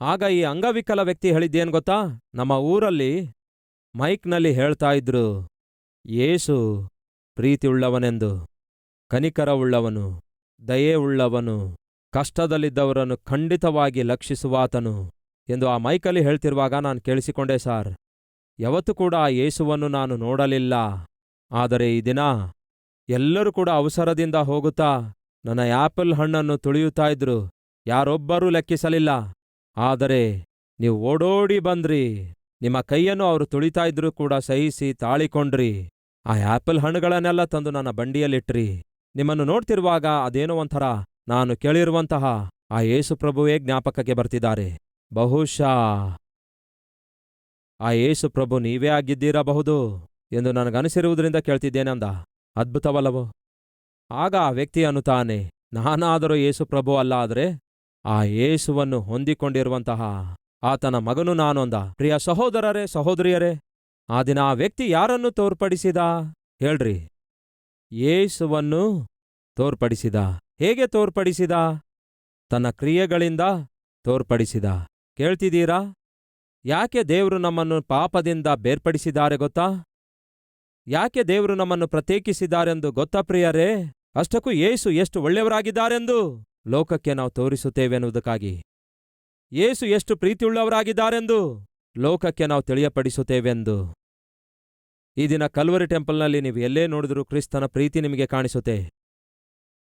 Speaker 1: ಆಗ ಈ ಅಂಗವಿಕಲ ವ್ಯಕ್ತಿ ಹೇಳಿದ್ದೇನ್ ಗೊತ್ತಾ? ನಮ್ಮ ಊರಲ್ಲಿ ಮೈಕ್ನಲ್ಲಿ ಹೇಳ್ತಾ ಇದ್ರು ಯೇಸು ಪ್ರೀತಿಯುಳ್ಳವನೆಂದು, ಕನಿಕರವುಳ್ಳವನು ದಯೆ ಉಳ್ಳವನು ಕಷ್ಟದಲ್ಲಿದ್ದವರನ್ನು ಖಂಡಿತವಾಗಿ ಲಕ್ಷಿಸುವಾತನು ಎಂದು ಆ ಮೈಕಲ್ಲಿ ಹೇಳ್ತಿರುವಾಗ ನಾನು ಕೇಳಿಸಿಕೊಂಡೆ ಸಾರ್. ಯಾವತ್ತೂ ಕೂಡ ಆ ಯೇಸುವನ್ನು ನಾನು ನೋಡಲಿಲ್ಲ. ಆದರೆ ಈ ದಿನ ಎಲ್ಲರೂ ಕೂಡ ಅವಸರದಿಂದ ಹೋಗುತ್ತಾ ನನ್ನ ಆಪಲ್ ಹಣ್ಣನ್ನು ತುಳಿಯುತ್ತಾ ಇದ್ರು. ಯಾರೊಬ್ಬರೂ ಲೆಕ್ಕಿಸಲಿಲ್ಲ. ಆದರೆ ನೀವು ಓಡೋಡಿ ಬಂದ್ರಿ. ನಿಮ್ಮ ಕೈಯನ್ನು ಅವರು ತುಳಿತಾ ಇದ್ರೂ ಕೂಡ ಸಹಿಸಿ ತಾಳಿಕೊಂಡ್ರಿ. ಆ ಆಪಲ್ ಹಣ್ಣುಗಳನ್ನೆಲ್ಲ ತಂದು ನನ್ನ ಬಂಡಿಯಲ್ಲಿಟ್ರಿ. ನಿಮ್ಮನ್ನು ನೋಡ್ತಿರುವಾಗ ಅದೇನೋ ಒಂಥರ ನಾನು ಕೇಳಿರುವಂತಹ ಆ ಯೇಸು ಪ್ರಭುವೇ ಜ್ಞಾಪಕಕ್ಕೆ ಬರ್ತಿದ್ದಾರೆ. ಬಹುಶಃ ಆ ಯೇಸು ಪ್ರಭು ನೀವೇ ಆಗಿದ್ದೀರಬಹುದು ಎಂದು ನನಗನಿಸಿರುವುದರಿಂದ ಕೇಳ್ತಿದ್ದೇನೆ ಅಂದ ಅದ್ಭುತವಲ್ಲವೋ? ಆಗ ಆ ವ್ಯಕ್ತಿ ಅನ್ನುತ್ತಾನೆ ನಾನಾದರೂ ಯೇಸು ಪ್ರಭು ಅಲ್ಲ ಆದರೆ ಆ ಯೇಸುವನ್ನು ಹೊಂದಿಕೊಂಡಿರುವಂತಹ ಆತನ ಮಗನು ನಾನು ಅಂದ ಪ್ರಿಯ ಸಹೋದರರೇ, ಸಹೋದರಿಯರೇ ಆ ದಿನ ಆ ವ್ಯಕ್ತಿ ಯಾರನ್ನು ತೋರ್ಪಡಿಸಿದ? ಹೇಳ್ರಿ. ಯೇಸುವನ್ನು ತೋರ್ಪಡಿಸಿದ. ಹೇಗೆ ತೋರ್ಪಡಿಸಿದ? ತನ್ನ ಕ್ರಿಯೆಗಳಿಂದ ತೋರ್ಪಡಿಸಿದ. ಕೇಳ್ತಿದ್ದೀರಾ? ಯಾಕೆ ದೇವರು ನಮ್ಮನ್ನು ಪಾಪದಿಂದ ಬೇರ್ಪಡಿಸಿದ್ದಾರೆ ಗೊತ್ತಾ? ಯಾಕೆ ದೇವರು ನಮ್ಮನ್ನು ಪ್ರತ್ಯೇಕಿಸಿದ್ದಾರೆಂದು ಗೊತ್ತಾ ಪ್ರಿಯರೇ? ಅಷ್ಟಕ್ಕೂ ಯೇಸು ಎಷ್ಟು ಒಳ್ಳೆಯವರಾಗಿದ್ದಾರೆಂದು ಲೋಕಕ್ಕೆ ನಾವು ತೋರಿಸುತ್ತೇವೆ ಎನ್ನುವುದಕ್ಕಾಗಿ ಯೇಸು ಎಷ್ಟು ಪ್ರೀತಿಯುಳ್ಳವರಾಗಿದ್ದಾರೆಂದು ಲೋಕಕ್ಕೆ ನಾವು ತಿಳಿಯಪಡಿಸುತ್ತೇವೆಂದು. ಈ ದಿನ ಕಲ್ವರಿ ಟೆಂಪಲ್ನಲ್ಲಿ ನೀವು ಎಲ್ಲೇ ನೋಡಿದರೂ ಕ್ರಿಸ್ತನ ಪ್ರೀತಿ ನಿಮಗೆ ಕಾಣಿಸುತ್ತೆ.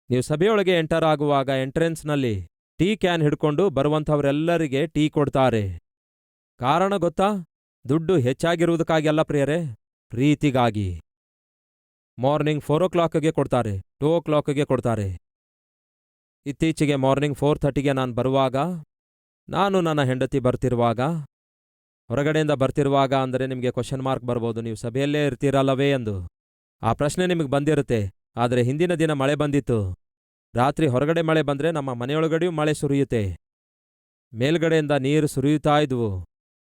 Speaker 1: ನೀವು ಸಭೆಯೊಳಗೆ ಎಂಟರ್ ಆಗುವಾಗ ಎಂಟ್ರೆನ್ಸ್ನಲ್ಲಿ ಟೀ ಕ್ಯಾನ್ ಹಿಡ್ಕೊಂಡು ಬರುವಂಥವರೆಲ್ಲರಿಗೆ ಟೀ ಕೊಡ್ತಾರೆ. ಕಾರಣ ಗೊತ್ತಾ? ದುಡ್ಡು ಹೆಚ್ಚಾಗಿರುವುದಕ್ಕಾಗಿ ಅಲ್ಲ ಪ್ರಿಯರೇ, ಪ್ರೀತಿಗಾಗಿ. ಮಾರ್ನಿಂಗ್ ಫೋರ್ ಓ ಕ್ಲಾಕ್ಗೆ ಕೊಡ್ತಾರೆ, ಟೂ ಓ ಕ್ಲಾಕ್ಗೆ ಕೊಡ್ತಾರೆ. ಇತ್ತೀಚೆಗೆ ಮಾರ್ನಿಂಗ್ ಫೋರ್ ಥರ್ಟಿಗೆ ನಾನು ಬರುವಾಗ, ನಾನು ನನ್ನ ಹೆಂಡತಿ ಬರ್ತಿರುವಾಗ ಹೊರಗಡೆಯಿಂದ ಬರ್ತಿರುವಾಗ ಅಂದರೆ ನಿಮಗೆ ಕ್ವಶನ್ ಮಾರ್ಕ್ ಬರ್ಬೋದು. ನೀವು ಸಭೆಯಲ್ಲೇ ಇರ್ತೀರಲ್ಲವೇ ಎಂದು. ಆ ಪ್ರಶ್ನೆ ನಿಮಗೆ ಬಂದಿರುತ್ತೆ. ಆದರೆ ಹಿಂದಿನ ದಿನ ಮಳೆ ಬಂದಿತ್ತು. ರಾತ್ರಿ ಹೊರಗಡೆ ಮಳೆ ಬಂದ್ರೆ ನಮ್ಮ ಮನೆಯೊಳಗಡೆಯೂ ಮಳೆ ಸುರಿಯುತ್ತೆ. ಮೇಲ್ಗಡೆಯಿಂದ ನೀರು ಸುರಿಯುತ್ತಾ ಇದ್ವು.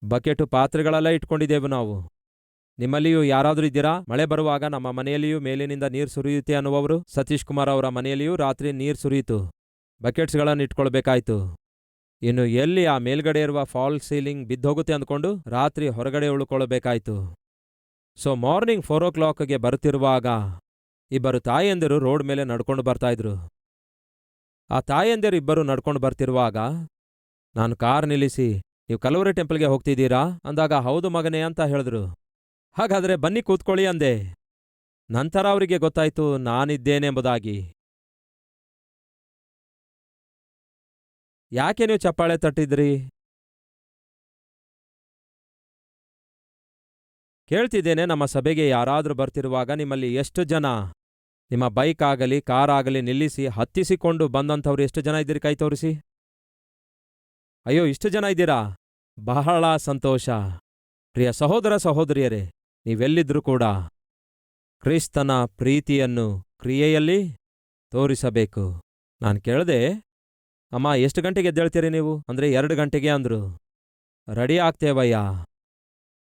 Speaker 1: ಬಕೆಟು ಪಾತ್ರೆಗಳೆಲ್ಲ ಇಟ್ಕೊಂಡಿದ್ದೇವೆ ನಾವು. ನಿಮ್ಮಲ್ಲಿಯೂ ಯಾರಾದರೂ ಇದ್ದೀರಾ? ಮಳೆ ಬರುವಾಗ ನಮ್ಮ ಮನೆಯಲ್ಲಿಯೂ ಮೇಲಿನಿಂದ ನೀರು ಸುರಿಯುತ್ತೆ ಅನ್ನುವವರು ಸತೀಶ್ ಕುಮಾರ್ ಅವರ ಮನೆಯಲ್ಲಿಯೂ ರಾತ್ರಿ ನೀರು ಸುರಿಯಿತು. ಬಕೆಟ್ಸ್ಗಳನ್ನು ಇಟ್ಕೊಳ್ಬೇಕಾಯ್ತು. ಇನ್ನು ಎಲ್ಲಿ ಆ ಮೇಲ್ಗಡೆ ಇರುವ ಫಾಲ್ ಸೀಲಿಂಗ್ ಬಿದ್ದೋಗುತ್ತೆ ಅಂದ್ಕೊಂಡು ರಾತ್ರಿ ಹೊರಗಡೆ ಉಳ್ಕೊಳ್ಳಬೇಕಾಯ್ತು. ಸೊ ಮಾರ್ನಿಂಗ್ ಫೋರ್ ಓ ಕ್ಲಾಕ್ಗೆ ಬರುತ್ತಿರುವಾಗ ಇಬ್ಬರು ತಾಯಂದಿರು ರೋಡ್ ಮೇಲೆ ನಡ್ಕೊಂಡು ಬರ್ತಾ ಇದ್ರು. ಆ ತಾಯಂದಿರು ಇಬ್ಬರು ನಡ್ಕೊಂಡು ಬರ್ತಿರುವಾಗ, ನಾನು ಕಾರ್ ನಿಲ್ಲಿಸಿ, ನೀವು ಕಲವರಿ ಟೆಂಪಲ್ಗೆ ಹೋಗ್ತಿದ್ದೀರಾ? ಅಂದಾಗ, ಹೌದು ಮಗನೇ ಅಂತ ಹೇಳಿದ್ರು. ಹಾಗಾದ್ರೆ ಬನ್ನಿ ಕೂತ್ಕೊಳ್ಳಿ ಅಂದೆ. ನಂತರ ಅವರಿಗೆ ಗೊತ್ತಾಯ್ತು ನಾನಿದ್ದೇನೆಂಬುದಾಗಿ ಯಾಕೆ ನೀವು ಚಪ್ಪಾಳೆ ತಟ್ಟಿದ್ರಿ? ಕೇಳ್ತಿದ್ದೇನೆ, ನಮ್ಮ ಸಭೆಗೆ ಯಾರಾದರೂ ಬರ್ತಿರುವಾಗ ನಿಮ್ಮಲ್ಲಿ ಎಷ್ಟು ಜನ? ನಿಮ್ಮ ಬೈಕ್ ಆಗಲಿ, ಕಾರ್ ಆಗಲಿ ನಿಲ್ಲಿಸಿ, ಹತ್ತಿಸಿಕೊಂಡು ಬಂದಂಥವ್ರು ಎಷ್ಟು ಜನ ಇದ್ದೀರಿ ಕೈ ತೋರಿಸಿ? ಅಯ್ಯೋ, ಇಷ್ಟು ಜನ ಇದ್ದೀರಾ? ಬಹಳ ಸಂತೋಷ. ಪ್ರಿಯ ಸಹೋದರ ಸಹೋದರಿಯರೇ, ನೀವೆಲ್ಲಿದ್ರೂ ಕೂಡ ಕ್ರಿಸ್ತನ ಪ್ರೀತಿಯನ್ನು ಕ್ರಿಯೆಯಲ್ಲಿ ತೋರಿಸಬೇಕು. ನಾನು ಕೇಳ್ದೆ ಅಮ್ಮ, ಎಷ್ಟು ಗಂಟೆಗೆ ಎದ್ದೇಳ್ತೀರಿ ನೀವು? ಅಂದ್ರೆ ಎರಡು ಗಂಟೆಗೆ ಅಂದ್ರು. ರೆಡಿ ಆಗ್ತೇವಯ್ಯ.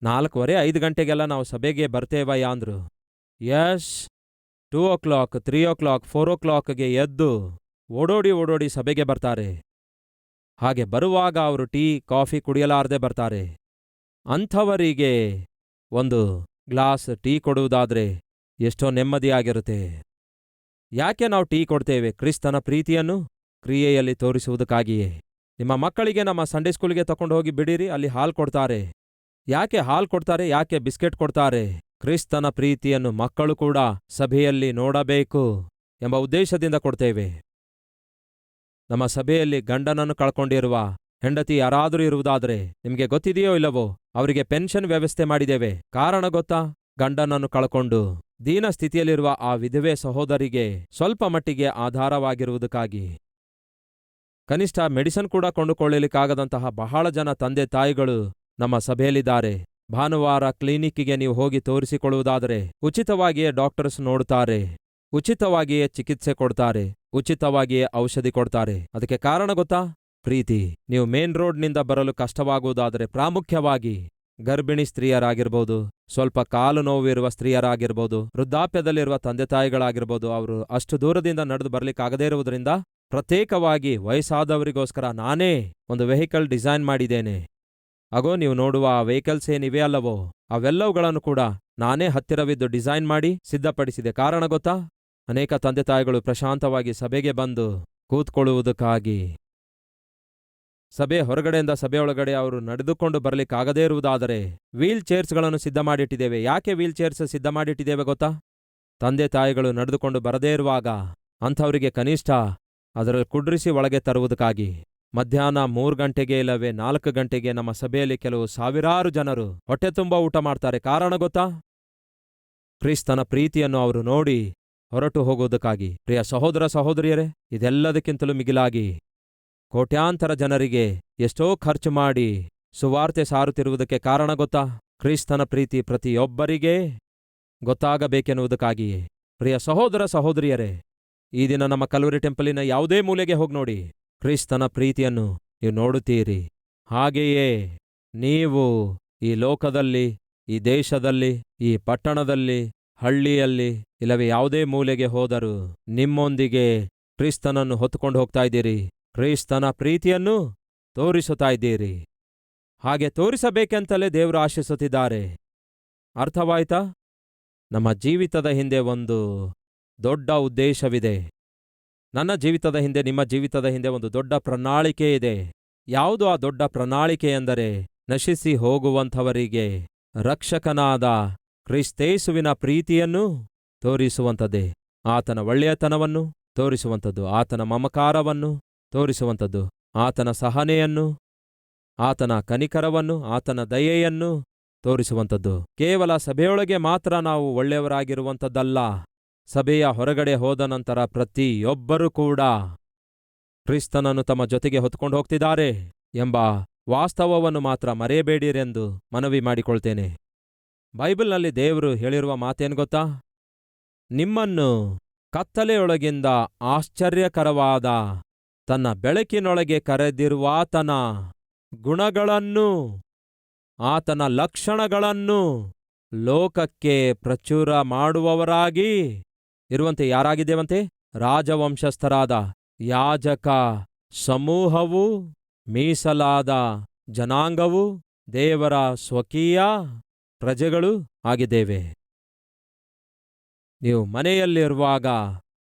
Speaker 1: ನಾಲ್ಕೂವರೆ, ಐದು ಗಂಟೆಗೆಲ್ಲ ನಾವು ಸಭೆಗೆ ಬರ್ತೇವಯ್ಯ ಅಂದ್ರು. Yash! Two o'clock three o'clock four ಓ ಕ್ಲಾಕ್ಗೆ ಎದ್ದು ಓಡೋಡಿ ಓಡೋಡಿ ಸಭೆಗೆ ಬರ್ತಾರೆ. ಹಾಗೆ ಬರುವಾಗ ಅವರು ಟೀ, ಕಾಫಿ ಕುಡಿಯಲಾರದೆ ಬರ್ತಾರೆ. ಅಂಥವರಿಗೆ ಒಂದು ಗ್ಲಾಸ್ ಟೀ ಕೊಡುವುದಾದರೆ ಎಷ್ಟೋ ನೆಮ್ಮದಿಯಾಗಿರುತ್ತೆ. ಯಾಕೆ ನಾವು ಟೀ ಕೊಡ್ತೇವೆ ಕ್ರಿಸ್ತನ ಪ್ರೀತಿಯನ್ನು? ಕ್ರಿಯೆಯಲ್ಲಿ ತೋರಿಸುವುದಕ್ಕಾಗಿಯೇ. ನಿಮ್ಮ ಮಕ್ಕಳಿಗೆ ನಮ್ಮ ಸಂಡೇ ಸ್ಕೂಲಿಗೆ ತಕೊಂಡು ಹೋಗಿ ಬಿಡಿರಿ, ಅಲ್ಲಿ ಹಾಲು ಕೊಡ್ತಾರೆ. ಯಾಕೆ ಹಾಲು ಕೊಡ್ತಾರೆ, ಯಾಕೆ ಬಿಸ್ಕೆಟ್ ಕೊಡ್ತಾರೆ? ಕ್ರಿಸ್ತನ ಪ್ರೀತಿಯನ್ನು ಮಕ್ಕಳು ಕೂಡ ಸಭೆಯಲ್ಲಿ ನೋಡಬೇಕು ಎಂಬ ಉದ್ದೇಶದಿಂದ ಕೊಡ್ತೇವೆ. ನಮ್ಮ ಸಭೆಯಲ್ಲಿ ಗಂಡನನ್ನು ಕಳ್ಕೊಂಡಿರುವ ಹೆಂಡತಿ ಯಾರಾದರೂ ಇರುವುದಾದರೆ ನಿಮಗೆ ಗೊತ್ತಿದೆಯೋ ಇಲ್ಲವೋ, ಅವರಿಗೆ ಪೆನ್ಷನ್ ವ್ಯವಸ್ಥೆ ಮಾಡಿದ್ದೇವೆ. ಕಾರಣ ಗೊತ್ತಾ? ಗಂಡನನ್ನು ಕಳ್ಕೊಂಡು ದೀನ ಸ್ಥಿತಿಯಲ್ಲಿರುವ ಆ ವಿಧವೆ ಸಹೋದರಿಗೆ ಸ್ವಲ್ಪ ಮಟ್ಟಿಗೆ ಆಧಾರವಾಗಿರುವುದಕ್ಕಾಗಿ. ಕನಿಷ್ಠ ಮೆಡಿಸನ್ ಕೂಡ ಕೊಂಡುಕೊಳ್ಳಲಿಕ್ಕಾಗದಂತಹ ಬಹಳ ಜನ ತಂದೆ ತಾಯಿಗಳು ನಮ್ಮ ಸಭೆಯಲ್ಲಿದ್ದಾರೆ. ಭಾನುವಾರ ಕ್ಲಿನಿಕ್ಕಿಗೆ ನೀವು ಹೋಗಿ ತೋರಿಸಿಕೊಳ್ಳುವುದಾದರೆ ಉಚಿತವಾಗಿಯೇ ಡಾಕ್ಟರ್ಸ್ ನೋಡುತ್ತಾರೆ. ಉಚಿತವಾಗಿಯೇ ಚಿಕಿತ್ಸೆ ಕೊಡ್ತಾರೆ. ಉಚಿತವಾಗಿಯೇ ಔಷಧಿ ಕೊಡ್ತಾರೆ. ಅದಕ್ಕೆ ಕಾರಣ ಗೊತ್ತಾ? ಪ್ರೀತಿ. ನೀವು ಮೇನ್ ರೋಡ್ನಿಂದ ಬರಲು ಕಷ್ಟವಾಗುವುದಾದರೆ ಪ್ರಾಮುಖ್ಯವಾಗಿ ಗರ್ಭಿಣಿ ಸ್ತ್ರೀಯರಾಗಿರ್ಬೋದು, ಸ್ವಲ್ಪ ಕಾಲು ನೋವಿರುವ ಸ್ತ್ರೀಯರಾಗಿರ್ಬೋದು, ವೃದ್ಧಾಪ್ಯದಲ್ಲಿರುವ ತಂದೆ ತಾಯಿಗಳಾಗಿರ್ಬೋದು, ಅವರು ಅಷ್ಟು ದೂರದಿಂದ ನಡೆದು ಬರ್ಲಿಕ್ಕಾಗದೇ ಇರುವುದರಿಂದ ಪ್ರತ್ಯೇಕವಾಗಿ ವಯಸ್ಸಾದವರಿಗೋಸ್ಕರ ನಾನೇ ಒಂದು ವೆಹಿಕಲ್ ಡಿಸೈನ್ ಮಾಡಿದ್ದೇನೆ. ಅಗೋ, ನೀವು ನೋಡುವ ಆ ವೆಹಿಕಲ್ಸ್ ಏನಿವೆ ಅಲ್ಲವೋ, ಅವೆಲ್ಲವುಗಳನ್ನು ಕೂಡ ನಾನೇ ಹತ್ತಿರವಿದ್ದು ಡಿಸೈನ್ ಮಾಡಿ ಸಿದ್ಧಪಡಿಸಿದೆ. ಕಾರಣ ಗೊತ್ತಾ? ಅನೇಕ ತಂದೆ ತಾಯಿಗಳು ಪ್ರಶಾಂತವಾಗಿ ಸಭೆಗೆ ಬಂದು ಕೂತ್ಕೊಳ್ಳುವುದಕ್ಕಾಗಿ. ಸಭೆ ಹೊರಗಡೆಯಿಂದ ಸಭೆಯೊಳಗಡೆ ಅವರು ನಡೆದುಕೊಂಡು ಬರಲಿಕ್ಕಾಗದೇ ಇರುವುದಾದರೆ, ವೀಲ್ ಚೇರ್ಸ್ಗಳನ್ನು ಸಿದ್ಧ ಮಾಡಿಟ್ಟಿದ್ದೇವೆ. ಯಾಕೆ ವೀಲ್ ಚೇರ್ಸ್ ಸಿದ್ಧ ಮಾಡಿಟ್ಟಿದ್ದೇವೆ ಗೊತ್ತಾ? ತಂದೆ ತಾಯಿಗಳು ನಡೆದುಕೊಂಡು ಬರದೇ ಇರುವಾಗ ಅಂಥವರಿಗೆ ಕನಿಷ್ಠ ಅದರಲ್ಲಿ ಕುಡ್ರಿಸಿ ಒಳಗೆ ತರುವುದಕ್ಕಾಗಿ. ಮಧ್ಯಾಹ್ನ ಮೂರು ಗಂಟೆಗೆ ಇಲ್ಲವೇ ನಾಲ್ಕು ಗಂಟೆಗೆ ನಮ್ಮ ಸಭೆಯಲ್ಲಿ ಕೆಲವು ಸಾವಿರಾರು ಜನರು ಹೊಟ್ಟೆ ತುಂಬ ಊಟ ಮಾಡ್ತಾರೆ. ಕಾರಣ ಗೊತ್ತಾ? ಕ್ರಿಸ್ತನ ಪ್ರೀತಿಯನ್ನು ಅವರು ನೋಡಿ ಹೊರಟು ಹೋಗುವುದಕ್ಕಾಗಿ. ಪ್ರಿಯ ಸಹೋದರ ಸಹೋದರಿಯರೇ, ಇದೆಲ್ಲದಕ್ಕಿಂತಲೂ ಮಿಗಿಲಾಗಿ ಕೋಟ್ಯಾಂತರ ಜನರಿಗೆ ಎಷ್ಟೋ ಖರ್ಚು ಮಾಡಿ ಸುವಾರ್ತೆ ಸಾರುತ್ತಿರುವುದಕ್ಕೆ ಕಾರಣ ಗೊತ್ತಾ? ಕ್ರಿಸ್ತನ ಪ್ರೀತಿ ಪ್ರತಿಯೊಬ್ಬರಿಗೆ ಗೊತ್ತಾಗಬೇಕೆನ್ನುವುದಕ್ಕಾಗಿಯೇ. ಪ್ರಿಯ ಸಹೋದರ ಸಹೋದರಿಯರೇ ಈ ದಿನ ನಮ್ಮ ಕಲವರಿ ಟೆಂಪಲಿನ ಯಾವುದೇ ಮೂಲೆಗೆ ಹೋಗಿ ನೋಡಿ. ಕ್ರಿಸ್ತನ ಪ್ರೀತಿಯನ್ನು ನೀವು ನೋಡುತ್ತೀರಿ. ಹಾಗೆಯೇ ನೀವು ಈ ಲೋಕದಲ್ಲಿ, ಈ ದೇಶದಲ್ಲಿ, ಈ ಪಟ್ಟಣದಲ್ಲಿ, ಹಳ್ಳಿಯಲ್ಲಿ, ಇಲ್ಲವೇ ಯಾವುದೇ ಮೂಲೆಗೆ ಹೋದರೂ ನಿಮ್ಮೊಂದಿಗೆ ಕ್ರಿಸ್ತನನ್ನು ಹೊತ್ತುಕೊಂಡು ಹೋಗ್ತಾ ಇದ್ದೀರಿ. ಕ್ರಿಸ್ತನ ಪ್ರೀತಿಯನ್ನು ತೋರಿಸುತ್ತಾ ಇದ್ದೀರಿ. ಹಾಗೆ ತೋರಿಸಬೇಕೆಂತಲೇ ದೇವರು ಆಶಿಸುತ್ತಿದ್ದಾರೆ ಅರ್ಥವಾಯ್ತಾ? ನಮ್ಮ ಜೀವಿತದ ಹಿಂದೆ ಒಂದು ದೊಡ್ಡ ಉದ್ದೇಶವಿದೆ. ನನ್ನ ಜೀವಿತದ ಹಿಂದೆ, ನಿಮ್ಮ ಜೀವಿತದ ಹಿಂದೆ ಒಂದು ದೊಡ್ಡ ಪ್ರಣಾಳಿಕೆ ಇದೆ. ಯಾವುದು ಆ ದೊಡ್ಡ ಪ್ರಣಾಳಿಕೆ ಎಂದರೆ, ನಶಿಸಿ ಹೋಗುವಂಥವರಿಗೆ ರಕ್ಷಕನಾದ ಕ್ರಿಸ್ತೇಸುವಿನ ಪ್ರೀತಿಯನ್ನು ತೋರಿಸುವಂಥದ್ದೇ. ಆತನ ಒಳ್ಳೆಯತನವನ್ನು ತೋರಿಸುವಂಥದ್ದು, ಆತನ ಮಮಕಾರವನ್ನು ತೋರಿಸುವಂಥದ್ದು, ಆತನ ಸಹನೆಯನ್ನು, ಆತನ ಕನಿಕರವನ್ನು, ಆತನ ದಯೆಯನ್ನು ತೋರಿಸುವಂಥದ್ದು. ಕೇವಲ ಸಭೆಯೊಳಗೆ ಮಾತ್ರ ನಾವು ಒಳ್ಳೆಯವರಾಗಿರುವಂಥದ್ದಲ್ಲ. ಸಭೆಯ ಹೊರಗಡೆ ಹೋದ ನಂತರ ಪ್ರತಿಯೊಬ್ಬರೂ ಕೂಡ ಕ್ರಿಸ್ತನನ್ನು ತಮ್ಮ ಜೊತೆಗೆ ಹೊತ್ಕೊಂಡು ಹೋಗ್ತಿದ್ದಾರೆ ಎಂಬ ವಾಸ್ತವವನ್ನು ಮಾತ್ರ ಮರೆಯಬೇಡಿರೆಂದು ಮನವಿ ಮಾಡಿಕೊಳ್ತೇನೆ. ಬೈಬಲ್ನಲ್ಲಿ ದೇವರು ಹೇಳಿರುವ ಮಾತೇನು ಗೊತ್ತಾ? ನಿಮ್ಮನ್ನು ಕತ್ತಲೆಯೊಳಗಿಂದ ಆಶ್ಚರ್ಯಕರವಾದ ತನ್ನ ಬೆಳಕಿನೊಳಗೆ ಕರೆದಿರುವಾತನ ಗುಣಗಳನ್ನು ಆತನ ಲಕ್ಷಣಗಳನ್ನು ಲೋಕಕ್ಕೆ ಪ್ರಚುರ ಮಾಡುವವರಾಗಿ ಇರುವಂತೆ ಯಾರಾಗಿದ್ದೇವಂತೆ? ರಾಜವಂಶಸ್ಥರಾದ ಯಾಜಕ ಸಮೂಹವು ಮೀಸಲಾದ ಜನಾಂಗವು ದೇವರ ಸ್ವಕೀಯ ಪ್ರಜೆಗಳು ಆಗಿದ್ದೇವೆ. ನೀವು ಮನೆಯಲ್ಲಿರುವಾಗ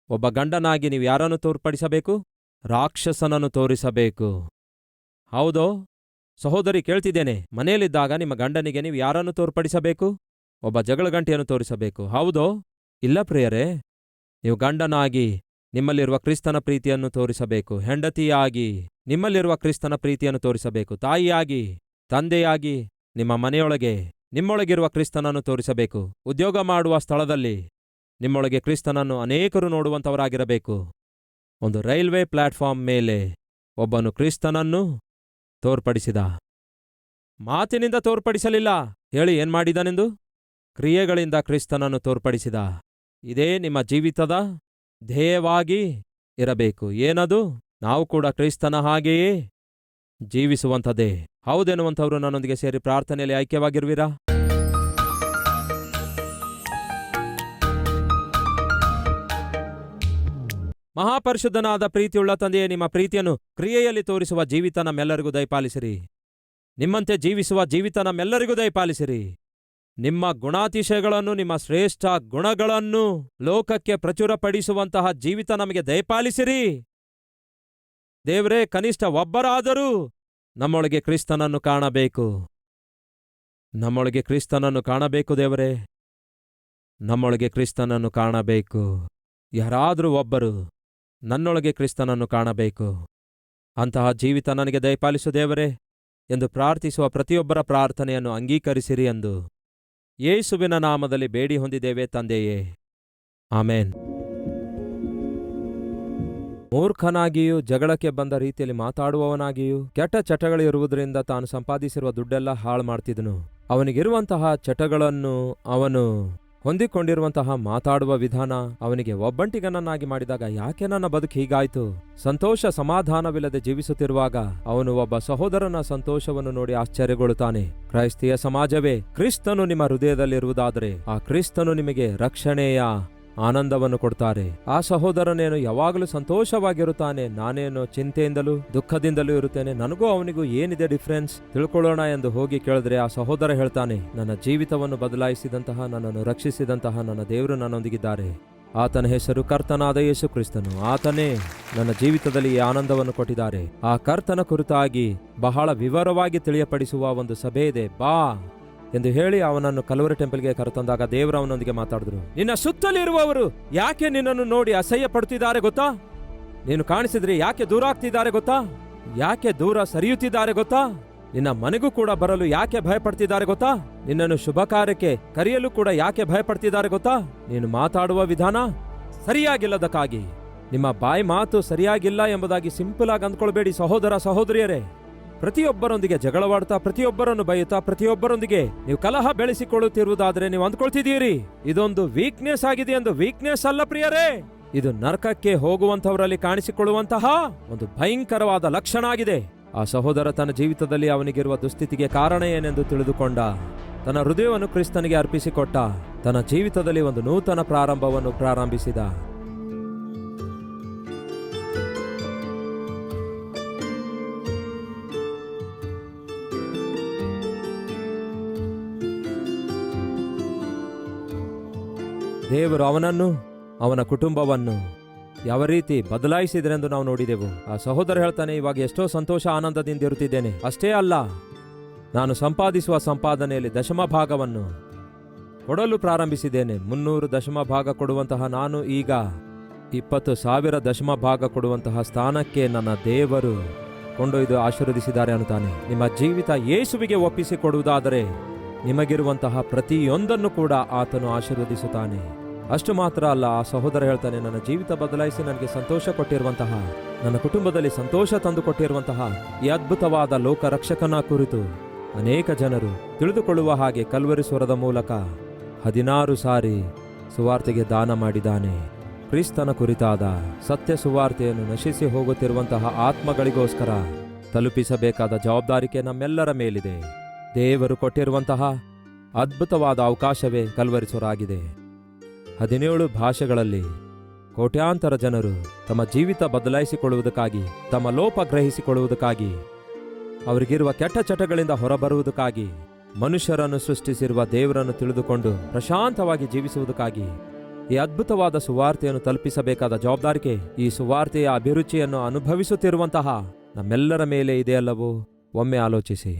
Speaker 1: ಒಬ್ಬ ಗಂಡನಾಗಿ ನೀವು ಯಾರನ್ನು ತೋರ್ಪಡಿಸಬೇಕು? ರಾಕ್ಷಸನನ್ನು ತೋರಿಸಬೇಕು. ಹೌದೋ? ಸಹೋದರಿ ಕೇಳ್ತಿದ್ದೇನೆ, ಮನೆಯಲ್ಲಿದ್ದಾಗ ನಿಮ್ಮ ಗಂಡನಿಗೆ ನೀವು ಯಾರನ್ನು ತೋರ್ಪಡಿಸಬೇಕು? ಒಬ್ಬ ಜಗಳಗಂಟಿಯನ್ನು ತೋರಿಸಬೇಕು. ಹೌದೋ? ಇಲ್ಲ ಪ್ರಿಯರೇ. ನೀವು ಗಂಡನಾಗಿ ನಿಮ್ಮಲ್ಲಿರುವ ಕ್ರಿಸ್ತನ ಪ್ರೀತಿಯನ್ನು ತೋರಿಸಬೇಕು. ಹೆಂಡತಿಯಾಗಿ ನಿಮ್ಮಲ್ಲಿರುವ ಕ್ರಿಸ್ತನ ಪ್ರೀತಿಯನ್ನು ತೋರಿಸಬೇಕು. ತಾಯಿಯಾಗಿ, ತಂದೆಯಾಗಿ ನಿಮ್ಮ ಮನೆಯೊಳಗೆ ನಿಮ್ಮೊಳಗಿರುವ ಕ್ರಿಸ್ತನನ್ನು ತೋರಿಸಬೇಕು. ಉದ್ಯೋಗ ಮಾಡುವ ಸ್ಥಳದಲ್ಲಿ ನಿಮ್ಮೊಳಗೆ ಕ್ರಿಸ್ತನನ್ನು ಅನೇಕರು ನೋಡುವಂಥವರಾಗಿರಬೇಕು. ಒಂದು ರೈಲ್ವೆ ಪ್ಲಾಟ್ಫಾರ್ಮ್ ಮೇಲೆ ಒಬ್ಬನು ಕ್ರಿಸ್ತನನ್ನು ತೋರ್ಪಡಿಸಿದ. ಮಾತಿನಿಂದ ತೋರ್ಪಡಿಸಲಿಲ್ಲ. ಹೇಳಿ ಏನ್ಮಾಡಿದನೆಂದು ಕ್ರಿಯೆಗಳಿಂದ ಕ್ರಿಸ್ತನನ್ನು ತೋರ್ಪಡಿಸಿದ. ಇದೇ ನಿಮ್ಮ ಜೀವಿತದ ಧ್ಯೇಯವಾಗಿ ಇರಬೇಕು. ಏನದು? ನಾವು ಕೂಡ ಕ್ರೈಸ್ತನ ಹಾಗೆಯೇ ಜೀವಿಸುವಂಥದ್ದೇ. ಹೌದೆನ್ನುವಂಥವರು ನನ್ನೊಂದಿಗೆ ಸೇರಿ ಪ್ರಾರ್ಥನೆಯಲ್ಲಿ ಐಕ್ಯವಾಗಿರುವಿರಾ? ಮಹಾಪರಿಶುದ್ಧನಾದ ಪ್ರೀತಿಯುಳ್ಳ ತಂದೆಯೇ, ನಿಮ್ಮ ಪ್ರೀತಿಯನ್ನು ಕ್ರಿಯೆಯಲ್ಲಿ ತೋರಿಸುವ ಜೀವಿತ ನಮ್ಮೆಲ್ಲರಿಗೂ ದಯಪಾಲಿಸಿರಿ. ನಿಮ್ಮಂತೆ ಜೀವಿಸುವ ಜೀವಿತ ನಮ್ಮೆಲ್ಲರಿಗೂ ದಯಪಾಲಿಸಿರಿ. ನಿಮ್ಮ ಗುಣಾತಿಶಯಗಳನ್ನು, ನಿಮ್ಮ ಶ್ರೇಷ್ಠ ಗುಣಗಳನ್ನು ಲೋಕಕ್ಕೆ ಪ್ರಚುರಪಡಿಸುವಂತಹ ಜೀವಿತ ನಮಗೆ ದಯಪಾಲಿಸಿರಿ. ದೇವರೇ, ಕನಿಷ್ಠ ಒಬ್ಬರಾದರೂ ನಮ್ಮೊಳಗೆ ಕ್ರಿಸ್ತನನ್ನು ಕಾಣಬೇಕು. ನಮ್ಮೊಳಗೆ ಕ್ರಿಸ್ತನನ್ನು ಕಾಣಬೇಕು ದೇವರೇ. ನಮ್ಮೊಳಗೆ ಕ್ರಿಸ್ತನನ್ನು ಕಾಣಬೇಕು. ಯಾರಾದರೂ ಒಬ್ಬರು ನನ್ನೊಳಗೆ ಕ್ರಿಸ್ತನನ್ನು ಕಾಣಬೇಕು. ಅಂತಹ ಜೀವಿತ ನನಗೆ ದಯಪಾಲಿಸು ದೇವರೇ ಎಂದು ಪ್ರಾರ್ಥಿಸುವ ಪ್ರತಿಯೊಬ್ಬರ ಪ್ರಾರ್ಥನೆಯನ್ನು ಅಂಗೀಕರಿಸಿರಿ ಎಂದು ಯೇಸುವಿನ ನಾಮದಲ್ಲಿ ಬೇಡಿ ಹೊಂದಿದ್ದೇವೆ ತಂದೆಯೇ. ಆಮೇನ್. ಮೂರ್ಖನಾಗಿಯೂ ಜಗಳಕ್ಕೆ ಬಂದ ರೀತಿಯಲ್ಲಿ ಮಾತಾಡುವವನಾಗಿಯೂ ಕೆಟ್ಟ ಚಟಗಳಿರುವುದರಿಂದ ತಾನು ಸಂಪಾದಿಸಿರುವ ದುಡ್ಡೆಲ್ಲ ಹಾಳು ಮಾಡ್ತಿದನು ಅವನಿಗಿರುವಂತಹ ಚಟಗಳನ್ನು ಅವನು ಹೊಂದಿಕೊಂಡಿರುವಂತಹ ಮಾತಾಡುವ ವಿಧಾನ ಅವನಿಗೆ ಒಬ್ಬಂಟಿಗನನ್ನಾಗಿ ಮಾಡಿದಾಗ ಯಾಕೆ ನನ್ನ ಬದುಕು ಹೀಗಾಯ್ತು? ಸಂತೋಷ ಸಮಾಧಾನವಿಲ್ಲದೆ ಜೀವಿಸುತ್ತಿರುವಾಗ ಅವನು ಒಬ್ಬ ಸಹೋದರನ ಸಂತೋಷವನ್ನು ನೋಡಿ ಆಶ್ಚರ್ಯಗೊಳ್ಳುತ್ತಾನೆ. ಕ್ರೈಸ್ತಿಯ ಸಮಾಜವೇ, ಕ್ರಿಸ್ತನು ನಿಮ್ಮ ಹೃದಯದಲ್ಲಿರುವುದಾದರೆ ಆ ಕ್ರಿಸ್ತನು ನಿಮಗೆ ರಕ್ಷಣೆಯ? ಆನಂದವನ್ನು ಕೊಡ್ತಾರೆ. ಆ ಸಹೋದರನೇನು ಯಾವಾಗಲೂ ಸಂತೋಷವಾಗಿರುತ್ತಾನೆ. ನಾನೇನು ಚಿಂತೆಯಿಂದಲೂ ದುಃಖದಿಂದಲೂ ಇರುತ್ತೇನೆ. ನನಗೂ ಅವನಿಗೂ ಏನಿದೆ ಡಿಫ್ರೆನ್ಸ್ ತಿಳ್ಕೊಳ್ಳೋಣ ಎಂದು ಹೋಗಿ ಕೇಳಿದ್ರೆ ಆ ಸಹೋದರ ಹೇಳ್ತಾನೆ, ನನ್ನ ಜೀವಿತವನ್ನು ಬದಲಾಯಿಸಿದಂತಹ, ನನ್ನನ್ನು ರಕ್ಷಿಸಿದಂತಹ ನನ್ನ ದೇವರು ನನ್ನೊಂದಿಗಿದ್ದಾರೆ. ಆತನ ಹೆಸರು ಕರ್ತನಾದ ಯೇಸು ಕ್ರಿಸ್ತನು ಆತನೇ ನನ್ನ ಜೀವಿತದಲ್ಲಿ ಈ ಆನಂದವನ್ನು ಕೊಟ್ಟಿದ್ದಾರೆ. ಆ ಕರ್ತನ ಕುರಿತಾಗಿ ಬಹಳ ವಿವರವಾಗಿ ತಿಳಿಯಪಡಿಸುವ ಒಂದು ಸಭೆ ಇದೆ. ಬಾ. ಎಂದು ಹೇಳಿ ಅವನನ್ನು ಕಲವರಿ ಟೆಂಪಲ್ಗೆ ಕರೆತಂದಾಗ ದೇವರು ಅವನೊಂದಿಗೆ ಮಾತಾಡಿದ್ರು. ನಿನ್ನ ಸುತ್ತಲಿರುವವರು ಯಾಕೆ ನಿನ್ನನ್ನು ನೋಡಿ ಅಸಹ್ಯ ಪಡ್ತಿದ್ದಾರೆ ಗೊತ್ತಾ? ನೀನು ಕಾಣಿಸಿದ್ರೆ ಯಾಕೆ ದೂರ ಆಗ್ತಿದ್ದಾರೆ ಗೊತ್ತಾ? ಯಾಕೆ ದೂರ ಸರಿಯುತ್ತಿದ್ದಾರೆ ಗೊತ್ತಾ? ನಿನ್ನ ಮನೆಗೂ ಕೂಡ ಬರಲು ಯಾಕೆ ಭಯಪಡ್ತಿದ್ದಾರೆ ಗೊತ್ತಾ? ನಿನ್ನನ್ನು ಶುಭ ಕಾರ್ಯಕ್ಕೆ ಕರೆಯಲು ಕೂಡ ಯಾಕೆ ಭಯಪಡ್ತಿದ್ದಾರೆ ಗೊತ್ತಾ? ನೀನು ಮಾತಾಡುವ ವಿಧಾನ ಸರಿಯಾಗಿಲ್ಲದಕ್ಕಾಗಿ. ನಿಮ್ಮ ಬಾಯಿ ಮಾತು ಸರಿಯಾಗಿಲ್ಲ ಎಂಬುದಾಗಿ ಸಿಂಪಲ್ ಆಗಿ ಅಂದ್ಕೊಳ್ಬೇಡಿ ಸಹೋದರ ಸಹೋದರಿಯರೇ. ಪ್ರತಿಯೊಬ್ಬರೊಂದಿಗೆ ಜಗಳವಾಡುತ್ತಾ ಪ್ರತಿಯೊಬ್ಬರನ್ನು ಬೈಯುತ್ತಾ, ಪ್ರತಿಯೊಬ್ಬರೊಂದಿಗೆ ನೀವು ಕಲಹ ಬೆಳೆಸಿಕೊಳ್ಳುತ್ತಿರುವುದಾದ್ರೆ ನೀವು ಅಂದ್ಕೊಳ್ತಿದ್ದೀರಿ. ಇದೊಂದು ವೀಕ್ನೆಸ್ ಆಗಿದೆ ಎಂದು ವೀಕ್ನೆಸ್ ಅಲ್ಲ ಪ್ರಿಯರೇ. ಇದು ನರಕಕ್ಕೆ ಹೋಗುವಂತವರಲ್ಲಿ ಕಾಣಿಸಿಕೊಳ್ಳುವಂತಹ ಒಂದು ಭಯಂಕರವಾದ ಲಕ್ಷಣ ಆಗಿದೆ. ಆ ಸಹೋದರ ತನ್ನ ಜೀವಿತದಲ್ಲಿ ಅವನಿಗಿರುವ ದುಸ್ಥಿತಿಗೆ ಕಾರಣ ಏನೆಂದು ತಿಳಿದುಕೊಂಡ, ತನ್ನ ಹೃದಯವನ್ನು ಕ್ರಿಸ್ತನಿಗೆ ಅರ್ಪಿಸಿಕೊಟ್ಟ, ತನ್ನ ಜೀವಿತದಲ್ಲಿ ಒಂದು ನೂತನ ಪ್ರಾರಂಭವನ್ನು ಪ್ರಾರಂಭಿಸಿದ. ದೇವರು ಅವನನ್ನು, ಅವನ ಕುಟುಂಬವನ್ನು ಯಾವ ರೀತಿ ಬದಲಾಯಿಸಿದ್ರೆಂದು ನಾವು ನೋಡಿದೆವು. ಆ ಸಹೋದರ ಹೇಳ್ತಾನೆ, ಇವಾಗ ಎಷ್ಟೋ ಸಂತೋಷ ಆನಂದದಿಂದ ಇರುತ್ತಿದ್ದೇನೆ. ಅಷ್ಟೇ ಅಲ್ಲ, ನಾನು ಸಂಪಾದಿಸುವ ಸಂಪಾದನೆಯಲ್ಲಿ ದಶಮ ಭಾಗವನ್ನು ಕೊಡಲು ಪ್ರಾರಂಭಿಸಿದ್ದೇನೆ. ಮುನ್ನೂರು ದಶಮ ಭಾಗ ಕೊಡುವಂತಹ ನಾನು ಈಗ ಇಪ್ಪತ್ತು ಸಾವಿರ ದಶಮ ಭಾಗ ಕೊಡುವಂತಹ ಸ್ಥಾನಕ್ಕೆ ನನ್ನ ದೇವರು ಕೊಂಡೊಯ್ದು ಆಶೀರ್ವದಿಸಿದ್ದಾರೆ ಅನ್ನುತ್ತಾನೆ. ನಿಮ್ಮ ಜೀವಿತ ಯೇಸುವಿಗೆ ಒಪ್ಪಿಸಿಕೊಡುವುದಾದರೆ ನಿಮಗಿರುವಂತಹ ಪ್ರತಿಯೊಂದನ್ನು ಕೂಡ ಆತನು ಆಶೀರ್ವದಿಸುತ್ತಾನೆ. ಅಷ್ಟು ಮಾತ್ರ ಅಲ್ಲ, ಆ ಸಹೋದರ ಹೇಳ್ತಾನೆ, ನನ್ನ ಜೀವಿತ ಬದಲಾಯಿಸಿ ನನಗೆ ಸಂತೋಷ ಕೊಟ್ಟಿರುವಂತಹ, ನನ್ನ ಕುಟುಂಬದಲ್ಲಿ ಸಂತೋಷ ತಂದು ಕೊಟ್ಟಿರುವಂತಹ ಈ ಅದ್ಭುತವಾದ ಲೋಕ ರಕ್ಷಕನ ಕುರಿತು ಅನೇಕ ಜನರು ತಿಳಿದುಕೊಳ್ಳುವ ಹಾಗೆ ಕಲ್ವರಿ ಸ್ವರದ ಮೂಲಕ ಹದಿನಾರು ಸಾರಿ ಸುವಾರ್ತೆಗೆ ದಾನ ಮಾಡಿದ್ದಾನೆ. ಕ್ರಿಸ್ತನ ಕುರಿತಾದ ಸತ್ಯ ಸುವಾರ್ತೆಯನ್ನು ನಶಿಸಿ ಹೋಗುತ್ತಿರುವಂತಹ ಆತ್ಮಗಳಿಗೋಸ್ಕರ ತಲುಪಿಸಬೇಕಾದ ಜವಾಬ್ದಾರಿಕೆ ನಮ್ಮೆಲ್ಲರ ಮೇಲಿದೆ. ದೇವರು ಕೊಟ್ಟಿರುವಂತಹ ಅದ್ಭುತವಾದ ಅವಕಾಶವೇ ಕಲ್ವರಿಸುವರಾಗಿದೆ ಹದಿನೇಳು ಭಾಷೆಗಳಲ್ಲಿ ಕೋಟ್ಯಾಂತರ ಜನರು ತಮ್ಮ ಜೀವಿತ ಬದಲಾಯಿಸಿಕೊಳ್ಳುವುದಕ್ಕಾಗಿ, ತಮ್ಮ ಲೋಪ ಗ್ರಹಿಸಿಕೊಳ್ಳುವುದಕ್ಕಾಗಿ, ಅವರಿಗಿರುವ ಕೆಟ್ಟ ಚಟಗಳಿಂದ ಹೊರಬರುವುದಕ್ಕಾಗಿ, ಮನುಷ್ಯರನ್ನು ಸೃಷ್ಟಿಸಿರುವ ದೇವರನ್ನು ತಿಳಿದುಕೊಂಡು ಪ್ರಶಾಂತವಾಗಿ ಜೀವಿಸುವುದಕ್ಕಾಗಿ ಈ ಅದ್ಭುತವಾದ ಸುವಾರ್ತೆಯನ್ನು ತಲುಪಿಸಬೇಕಾದ ಜವಾಬ್ದಾರಿಕೆ, ಈ ಸುವಾರ್ತೆಯ ಅಭಿರುಚಿಯನ್ನು ಅನುಭವಿಸುತ್ತಿರುವಂತಹ ನಮ್ಮೆಲ್ಲರ ಮೇಲೆ ಇದೆಯಲ್ಲವೋ? ಒಮ್ಮೆ ಆಲೋಚಿಸಿ.